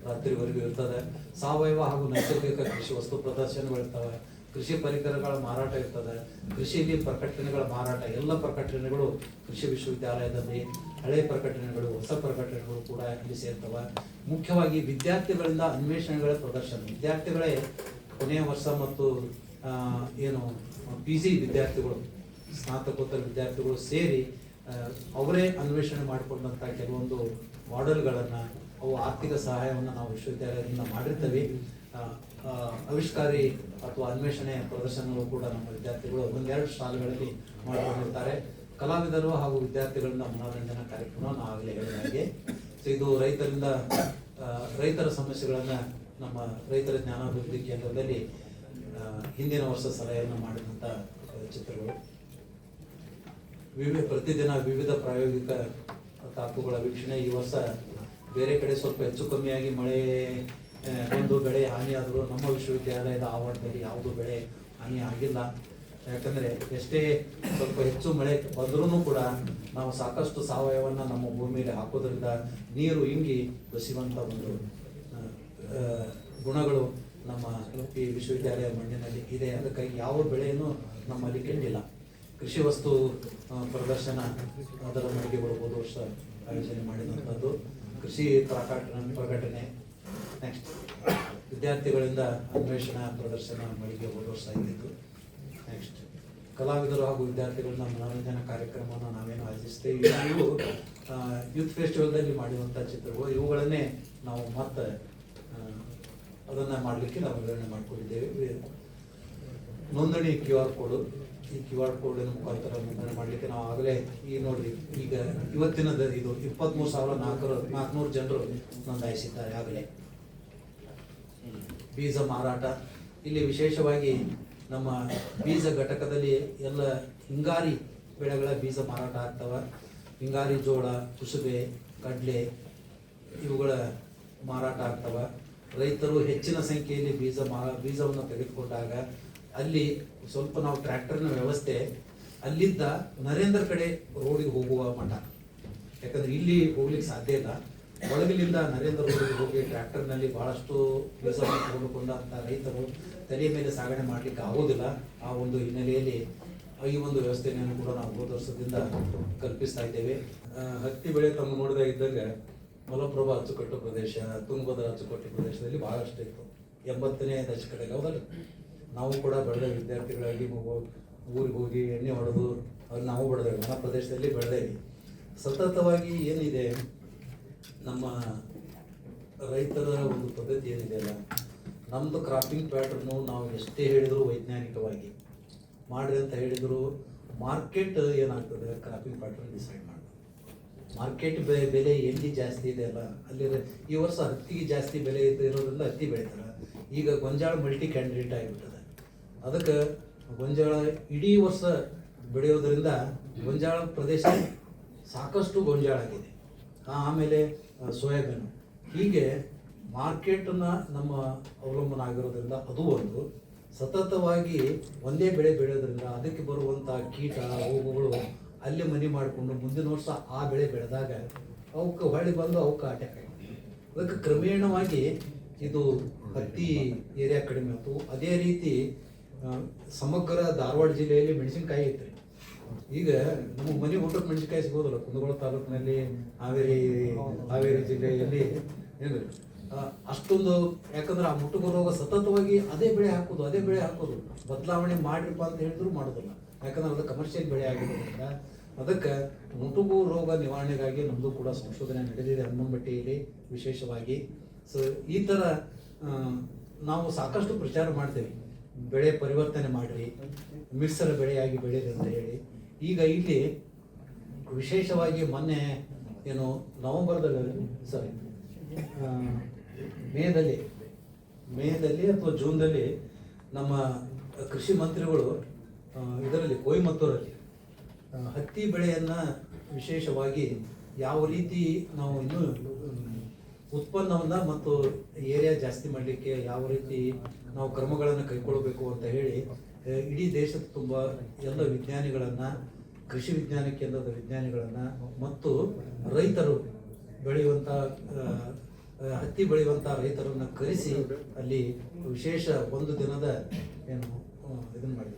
ರಾತ್ರಿವರೆಗೂ ಇರ್ತದೆ. ಸಾವಯವ ಹಾಗೂ ನೈಸರ್ಗಿಕ ಕೃಷಿ ವಸ್ತು ಪ್ರದರ್ಶನಗಳಿರ್ತವೆ ಕೃಷಿ ಪರಿಕರಗಳ ಮಾರಾಟ ಇರ್ತದೆ. ಕೃಷಿಯಲ್ಲಿ ಪ್ರಕಟಣೆಗಳ ಮಾರಾಟ, ಎಲ್ಲ ಪ್ರಕಟಣೆಗಳು ಕೃಷಿ ವಿಶ್ವವಿದ್ಯಾಲಯದಲ್ಲಿ, ಹಳೆ ಪ್ರಕಟಣೆಗಳು, ಹೊಸ ಪ್ರಕಟಣೆಗಳು ಕೂಡ ಇಲ್ಲಿ ಸೇರ್ತವೆ. ಮುಖ್ಯವಾಗಿ ವಿದ್ಯಾರ್ಥಿಗಳಿಂದ ಅನ್ವೇಷಣೆಗಳ ಪ್ರದರ್ಶನ. ವಿದ್ಯಾರ್ಥಿಗಳೇ ಕೊನೆಯ ವರ್ಷ ಮತ್ತು ಏನು ಪಿ ಜಿ ವಿದ್ಯಾರ್ಥಿಗಳು, ಸ್ನಾತಕೋತ್ತರ ವಿದ್ಯಾರ್ಥಿಗಳು ಸೇರಿ ಅವರೇ ಅನ್ವೇಷಣೆ ಮಾಡಿಕೊಂಡಂಥ ಕೆಲವೊಂದು ಮಾಡೆಲ್ಗಳನ್ನು, ಅವು ಆರ್ಥಿಕ ಸಹಾಯವನ್ನು ನಾವು ವಿಶ್ವವಿದ್ಯಾಲಯದಿಂದ ಮಾಡಿರ್ತೇವೆ. ಆವಿಷ್ಕಾರಿ ಅಥವಾ ಅನ್ವೇಷಣೆ ಪ್ರದರ್ಶನಗಳು ಕೂಡ ನಮ್ಮ ವಿದ್ಯಾರ್ಥಿಗಳು ಒಂದೆರಡು ಶಾಲೆಗಳಲ್ಲಿ ಮಾಡಿಕೊಂಡಿರ್ತಾರೆ. ಕಲಾವಿದರು ಹಾಗೂ ವಿದ್ಯಾರ್ಥಿಗಳಿಂದ ಮನೋರಂಜನಾ ಕಾರ್ಯಕ್ರಮವನ್ನು ಆಗಲೇ ಹೇಳಿದ ಹಾಗೆ ಇದು ರೈತರಿಂದ ರೈತರ ಸಮಸ್ಯೆಗಳನ್ನು ನಮ್ಮ ರೈತರ ಜ್ಞಾನಾಭಿವೃದ್ಧಿ ಕೇಂದ್ರದಲ್ಲಿ ಹಿಂದಿನ ವರ್ಷ ಸಲಹೆಯನ್ನು ಮಾಡಿದಂಥ ಚಿತ್ರಗಳು. ವಿವಿಧ ಪ್ರತಿದಿನ ವಿವಿಧ ಪ್ರಾಯೋಗಿಕ ತಾಪುಗಳ ವೀಕ್ಷಣೆ ಈ ವರ್ಷ ಬೇರೆ ಕಡೆ ಸ್ವಲ್ಪ ಹೆಚ್ಚು ಕಮ್ಮಿಯಾಗಿ ಮಳೆ ಒಂದು ಬೆಳೆ ಹಾನಿಯಾದರೂ ನಮ್ಮ ವಿಶ್ವವಿದ್ಯಾಲಯದ ಆವರಣದಲ್ಲಿ ಯಾವುದೂ ಬೆಳೆ ಹಾನಿ ಆಗಿಲ್ಲ. ಯಾಕಂದರೆ ಎಷ್ಟೇ ಸ್ವಲ್ಪ ಹೆಚ್ಚು ಮಳೆ ಬಂದರೂ ಕೂಡ ನಾವು ಸಾಕಷ್ಟು ಸಾವಯವವನ್ನು ನಮ್ಮ ಭೂಮಿಯಲ್ಲಿ ಹಾಕೋದ್ರಿಂದ ನೀರು ಇಂಗಿ ಬಸಿಯುವಂಥ ಒಂದು ಗುಣಗಳು ನಮ್ಮ ಈ ವಿಶ್ವವಿದ್ಯಾಲಯ ಮಣ್ಣಿನಲ್ಲಿ ಇದೆ. ಅದಕ್ಕಾಗಿ ಯಾವ ಬೆಳೆಯನ್ನು ನಮ್ಮಲ್ಲಿ ಕಂಡಿಲ್ಲ ಕೃಷಿ ವಸ್ತು ಪ್ರದರ್ಶನ ಅದರ ಮಳಿಗೆಗಳು ಹೋದ ವರ್ಷ ಆಯೋಜನೆ ಮಾಡಿದಂಥದ್ದು. ಕೃಷಿ ಪ್ರಕಟಣೆ ಪ್ರಕಟಣೆ. ನೆಕ್ಸ್ಟ್ ವಿದ್ಯಾರ್ಥಿಗಳಿಂದ ಅನ್ವೇಷಣಾ ಪ್ರದರ್ಶನ ಮಳಿಗೆ ಹೋದ ವರ್ಷ ಆಗಿದ್ದು ನೆಕ್ಸ್ಟ್ ಕಲಾವಿದರು ಹಾಗೂ ವಿದ್ಯಾರ್ಥಿಗಳನ್ನ ಮನೋರಂಜನಾ ಕಾರ್ಯಕ್ರಮವನ್ನು ನಾವೇನು ಆಯೋಜಿಸ್ತೇವೆ ಇವು ಯೂತ್ ಫೆಸ್ಟಿವಲ್ದಲ್ಲಿ ಮಾಡಿರುವಂಥ ಚಿತ್ರಗಳು ಇವುಗಳನ್ನೇ ನಾವು ಮತ್ತೆ ಅದನ್ನು ಮಾಡಲಿಕ್ಕೆ ನಾವು ವಿವರಣೆ ಮಾಡಿಕೊಂಡಿದ್ದೇವೆ. ನೋಂದಣಿ ಕ್ಯೂ ಆರ್ ಕೋಡು. ಈ ಕ್ಯೂ ಆರ್ ಕೋಡಿನ ಮುಖಾಂತರ ನೋಂದಣಿ ಮಾಡಲಿಕ್ಕೆ ನಾವು ಆಗಲೇ ಈ ನೋಡಿ ಈಗ ಇವತ್ತಿನ ಇದು ಇಪ್ಪತ್ಮೂರು ಸಾವಿರ ನಾಲ್ಕರು ನಾಲ್ಕುನೂರು ಜನರು ನೋಂದಾಯಿಸಿದ್ದಾರೆ ಆಗಲೇ. ಬೀಜ ಮಾರಾಟ. ಇಲ್ಲಿ ವಿಶೇಷವಾಗಿ ನಮ್ಮ ಬೀಜ ಘಟಕದಲ್ಲಿ ಎಲ್ಲ ಹಿಂಗಾರಿ ಬೆಳೆಗಳ ಬೀಜ ಮಾರಾಟ ಆಗ್ತವ. ಹಿಂಗಾರಿ ಜೋಳ, ಕುಸುಬೆ, ಕಡಲೆ ಇವುಗಳ ಮಾರಾಟ ಆಗ್ತವ. ರೈತರು ಹೆಚ್ಚಿನ ಸಂಖ್ಯೆಯಲ್ಲಿ ಬೀಜ ಮಾ, ಬೀಜವನ್ನು ತೆಗೆದುಕೊಂಡಾಗ ಅಲ್ಲಿ ಸ್ವಲ್ಪ ನಾವು ಟ್ರ್ಯಾಕ್ಟರ್ನ ವ್ಯವಸ್ಥೆ ಅಲ್ಲಿದ್ದ ನರೇಂದ್ರ ಕಡೆ ರೋಡಿಗೆ ಹೋಗುವ ಮಠ. ಯಾಕಂದ್ರೆ ಇಲ್ಲಿ ಹೋಗ್ಲಿಕ್ಕೆ ಸಾಧ್ಯ ಇಲ್ಲ. ಒಳಗಿಲಿಂದ ನರೇಂದ್ರ ಮೋದಿ ಹೋಗಿ ಟ್ರ್ಯಾಕ್ಟರ್ನಲ್ಲಿ ಬಹಳಷ್ಟು ಬೀಜವನ್ನು ತೆಗೆದುಕೊಂಡಂತ ರೈತರು ತಲೆಯ ಮೇಲೆ ಸಾಗಣೆ ಮಾಡಲಿಕ್ಕೆ ಆಗೋದಿಲ್ಲ. ಆ ಒಂದು ಹಿನ್ನೆಲೆಯಲ್ಲಿ ಈ ಒಂದು ವ್ಯವಸ್ಥೆಯನ್ನು ಕೂಡ ನಾವು ಹೋದ ವರ್ಷದಿಂದ ಕಲ್ಪಿಸ್ತಾ ಇದ್ದೇವೆ. ಹತ್ತಿ ಬೆಳೆ ತಮ್ಮ ನೋಡಿದಾಗ ಇದ್ದಾಗ ಮಲಪ್ರಭಾ ಅಚ್ಚುಕಟ್ಟು ಪ್ರದೇಶ, ತುಂಗಭದ್ರಾ ಅಚ್ಚುಕಟ್ಟು ಪ್ರದೇಶದಲ್ಲಿ ಬಹಳಷ್ಟು ಇತ್ತು. ಎಂಬತ್ತನೇ ದಶಕದಲ್ಲಿ, ಹೌದಲ್ಲ? ನಾವು ಕೂಡ ಬೆಳೆದ ವಿದ್ಯಾರ್ಥಿಗಳಾಗಿ ಊರಿಗೆ ಹೋಗಿ ಎಣ್ಣೆ ಹೊಡೆದು ಅವ್ರು ನಾವು ಬೆಳೆದೇವೆ ನಮ್ಮ ಪ್ರದೇಶದಲ್ಲಿ ಬೆಳೆದೇವಿ ಸತತವಾಗಿ ಏನಿದೆ? ನಮ್ಮ ರೈತರ ಒಂದು ಪದ್ಧತಿ ಏನಿದೆ ಅಲ್ಲ ನಮ್ಮದು ಕ್ರಾಪಿಂಗ್ ಪ್ಯಾಟರ್ನು ನಾವು ಎಷ್ಟೇ ಹೇಳಿದರೂ ವೈಜ್ಞಾನಿಕವಾಗಿ ಮಾಡ್ರಿ ಅಂತ ಹೇಳಿದ್ರು ಮಾರ್ಕೆಟ್ ಏನಾಗ್ತದೆ ಕ್ರಾಪಿಂಗ್ ಪ್ಯಾಟರ್ನ್ ಡಿಸೈಡ್ ಮಾಡಿ ಮಾರ್ಕೆಟ್ ಬೆಲೆ ಎಲ್ಲಿ ಜಾಸ್ತಿ ಇದೆ ಅಲ್ಲ ಅಲ್ಲಿ ಈ ವರ್ಷ ಹತ್ತಿಗೆ ಜಾಸ್ತಿ ಬೆಲೆ ಇರೋದ್ರಿಂದ ಹತ್ತಿ ಬೆಳೀತಾರೆ. ಈಗ ಗೊಂಜಾಳ ಮಲ್ಟಿ ಕ್ಯಾಂಡಿಡೇಟ್ ಆಗಿಬಿಟ್ಟದೆ. ಅದಕ್ಕೆ ಗೊಂಜಾಳ ಇಡೀ ವರ್ಷ ಬೆಳೆಯೋದರಿಂದ ಗೊಂಜಾಳ ಪ್ರದೇಶ ಸಾಕಷ್ಟು ಗೊಂಜಾಳ ಆಗಿದೆ. ಆಮೇಲೆ ಸೋಯಾಬೀನು. ಹೀಗೆ ಮಾರ್ಕೆಟನ್ನು ನಮ್ಮ ಅವಲಂಬನ ಆಗಿರೋದ್ರಿಂದ ಅದು ಒಂದು. ಸತತವಾಗಿ ಒಂದೇ ಬೆಳೆ ಬೆಳೆಯೋದ್ರಿಂದ ಅದಕ್ಕೆ ಬರುವಂಥ ಕೀಟ, ರೋಗಗಳು ಅಲ್ಲಿ ಮನೆ ಮಾಡಿಕೊಂಡು ಮುಂದಿನ ವರ್ಷ ಆ ಬೆಳೆ ಬೆಳೆದಾಗ ಅವಕ್ಕೆ ಹೊಳೆ ಬಂದು ಅವಕ್ಕೆ ಅಟ್ಯಾಕ್ ಅದಕ್ಕೆ ಕ್ರಮೇಣವಾಗಿ ಇದು ಹತ್ತಿ ಏರಿಯಾ ಕಡಿಮೆ ಆಯ್ತು. ಅದೇ ರೀತಿ ಸಮಗ್ರ ಧಾರವಾಡ ಜಿಲ್ಲೆಯಲ್ಲಿ ಮೆಣಸಿನಕಾಯಿ ಐತ್ರಿ. ಈಗ ನಮ್ಮ ಮನೆ ಊಟಕ್ಕೆ ಮೆಣಸಿನಕಾಯಿ ಸಿಗೋದಿಲ್ಲ, ಕುಂದಗೋಳ ತಾಲೂಕಿನಲ್ಲಿ, ಹಾವೇರಿ ಹಾವೇರಿ ಜಿಲ್ಲೆಯಲ್ಲಿ ಏನು ಅಷ್ಟೊಂದು, ಯಾಕಂದ್ರೆ ಆ ಮುಟ್ಟುಗೋ ರೋಗ ಸತತವಾಗಿ ಅದೇ ಬೆಳೆ ಹಾಕೋದು, ಅದೇ ಬೆಳೆ ಹಾಕೋದು. ಬದಲಾವಣೆ ಮಾಡ್ರಿಪ್ಪ ಅಂತ ಹೇಳಿದ್ರು ಮಾಡೋದಿಲ್ಲ. ಯಾಕಂದ್ರೆ ಅದು ಕಮರ್ಷಿಯಲ್ ಬೆಳೆ ಆಗಿರೋದ್ರಿಂದ ಅದಕ್ಕೆ ಮುಟುಗು ರೋಗ ನಿವಾರಣೆಗಾಗಿ ನಮ್ಮದು ಕೂಡ ಸಂಶೋಧನೆ ನಡೆದಿದೆ ಹನುಮಂಬಟ್ಟಿಯಲ್ಲಿ ವಿಶೇಷವಾಗಿ. ಸೊ ಈ ಥರ ನಾವು ಸಾಕಷ್ಟು ಪ್ರಚಾರ ಮಾಡ್ತೇವೆ. ಬೆಳೆ ಪರಿವರ್ತನೆ ಮಾಡಿರಿ ಮಿಶ್ರ ಬೆಳೆಯಾಗಿ ಬೆಳೀರಿ ಅಂತ ಹೇಳಿ. ಈಗ ಇಲ್ಲಿ ವಿಶೇಷವಾಗಿ ಮೊನ್ನೆ ಏನು ನವಂಬರ್ದಲ್ಲಿ ಸಾರಿ ಮೇದಲ್ಲಿ ಮೇದಲ್ಲಿ ಅಥವಾ ಜೂನ್ದಲ್ಲಿ ನಮ್ಮ ಕೃಷಿ ಮಂತ್ರಿಗಳು ಇದರಲ್ಲಿ ಕೊಯಮತ್ತೂರಲ್ಲಿ ಹತ್ತಿ ಬೆಳೆಯನ್ನು ವಿಶೇಷವಾಗಿ ಯಾವ ರೀತಿ ನಾವು ಇನ್ನು ಉತ್ಪನ್ನವನ್ನು ಮತ್ತು ಏರಿಯಾ ಜಾಸ್ತಿ ಮಾಡಲಿಕ್ಕೆ ಯಾವ ರೀತಿ ನಾವು ಕ್ರಮಗಳನ್ನು ಕೈಗೊಳ್ಳಬೇಕು ಅಂತ ಹೇಳಿ ಇಡೀ ದೇಶದ ತುಂಬ ಎಲ್ಲ ವಿಜ್ಞಾನಿಗಳನ್ನು ಕೃಷಿ ವಿಜ್ಞಾನ ಕೇಂದ್ರದ ವಿಜ್ಞಾನಿಗಳನ್ನು ಮತ್ತು ರೈತರು ಬೆಳೆಯುವಂಥ ಹತ್ತಿ ಬೆಳೆಯುವಂಥ ರೈತರನ್ನು ಕರೆಸಿ ಅಲ್ಲಿ ವಿಶೇಷ ಒಂದು ದಿನದ ಏನು ಇದನ್ನು ಮಾಡಿದ್ರು.